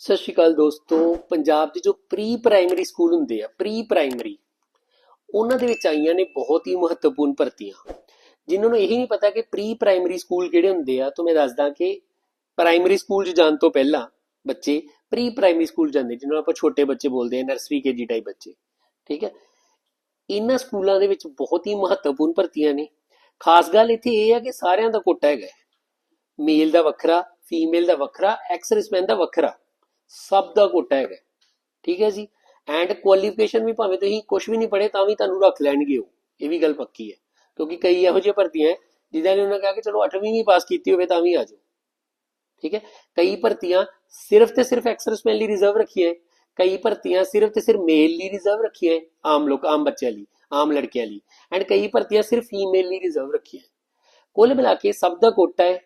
ਸਤਿ ਸ਼੍ਰੀ ਅਕਾਲ ਦੋਸਤੋ। ਪੰਜਾਬ ਦੇ ਜੋ ਪ੍ਰੀ ਪ੍ਰਾਇਮਰੀ ਸਕੂਲ ਹੁੰਦੇ ਆ ਪ੍ਰੀ ਪ੍ਰਾਇਮਰੀ ਉਹਨਾਂ ਦੇ ਵਿੱਚ ਆਈਆਂ ਨੇ ਬਹੁਤ ਹੀ ਮਹੱਤਵਪੂਰਨ ਭਰਤੀਆਂ। ਜਿਨ੍ਹਾਂ ਨੂੰ ਇਹ ਨਹੀਂ ਪਤਾ ਕਿ ਪ੍ਰੀ ਪ੍ਰਾਇਮਰੀ ਸਕੂਲ ਕਿਹੜੇ ਹੁੰਦੇ ਆ, ਤਾਂ ਮੈਂ ਦੱਸਦਾ ਕਿ ਪ੍ਰਾਇਮਰੀ ਸਕੂਲ 'ਚ ਜਾਣ ਤੋਂ ਪਹਿਲਾਂ ਬੱਚੇ ਪ੍ਰੀ ਪ੍ਰਾਇਮਰੀ ਸਕੂਲ ਜਾਂਦੇ, ਜਿਹਨਾਂ ਨੂੰ ਆਪਾਂ ਛੋਟੇ ਬੱਚੇ ਬੋਲਦੇ ਆ, ਨਰਸਰੀ ਕੇਜੀ ਟਾਈਪ ਬੱਚੇ। ਠੀਕ ਹੈ? ਇਹਨਾਂ ਸਕੂਲਾਂ ਦੇ ਵਿੱਚ ਬਹੁਤ ਹੀ ਮਹੱਤਵਪੂਰਨ ਭਰਤੀਆਂ ਨੇ। ਖਾਸ ਗੱਲ ਇੱਥੇ ਇਹ ਹੈ ਕਿ ਸਾਰਿਆਂ ਦਾ ਕੋਟਾ ਹੈਗਾ। ਮੇਲ ਦਾ ਵੱਖਰਾ, ਫੀਮੇਲ ਦਾ ਵੱਖਰਾ ਐਕਸ ਸਰਵਿਸਮੈਨ ਦਾ ਵੱਖਰਾ। ਸਭ ਦਾ ਕੋਟਾ ਹੈਗਾ। ਠੀਕ ਹੈ ਜੀ? ਐਂਡ ਕੁਆਲੀਫਿਕੇਸ਼ਨ ਵੀ ਭਾਵੇਂ ਤੁਸੀਂ ਕੁਝ ਵੀ ਨਹੀਂ ਪੜ੍ਹੇ, ਤਾਂ ਵੀ ਤੁਹਾਨੂੰ ਰੱਖ ਲੈਣਗੇ ਉਹ। ਇਹ ਵੀ ਗੱਲ ਪੱਕੀ ਹੈ। ਕਿਉਂਕਿ ਕਈ ਇਹੋ ਜਿਹੇ ਭਰਤੀਆਂ ਹੈ, ਜਿਨ੍ਹਾਂ ਨੇ ਉਹਨਾਂ ਕਿਹਾ ਕਿ ਚਲੋ 8ਵੀਂ ਵੀ ਪਾਸ ਕੀਤੀ ਹੋਵੇ, ਤਾਂ ਵੀ ਆ ਜਾਓ। ਠੀਕ ਹੈ? ਕਈ ਭਰਤੀਆਂ ਸਿਰਫ ਤੇ ਸਿਰਫ ਐਕਸ ਸਰਵਿਸਮੈਨ ਲਈ ਰਿਜ਼ਰਵ ਰੱਖੀਆਂ ਹੈ। ਕਈ ਭਰਤੀਆਂ ਸਿਰਫ ਤੇ ਸਿਰਫ ਮੇਲ ਲਈ ਰਿਜ਼ਰਵ ਰੱਖੀਆਂ ਹੈ, ਆਮ ਲੋਕ, ਆਮ ਬੱਚਿਆਂ ਲਈ, ਆਮ ਲੜਕਿਆਂ ਲਈ। ਐਂਡ ਕਈ ਭਰਤੀਆਂ ਸਿਰਫ ਫੀਮੇਲ ਲਈ ਰਿਜ਼ਰਵ ਰੱਖੀਆਂ ਹੈ। ਕੁੱਲ ਮਿਲਾ ਕੇ ਸਭ ਦਾ ਕੋਟਾ ਹੈ,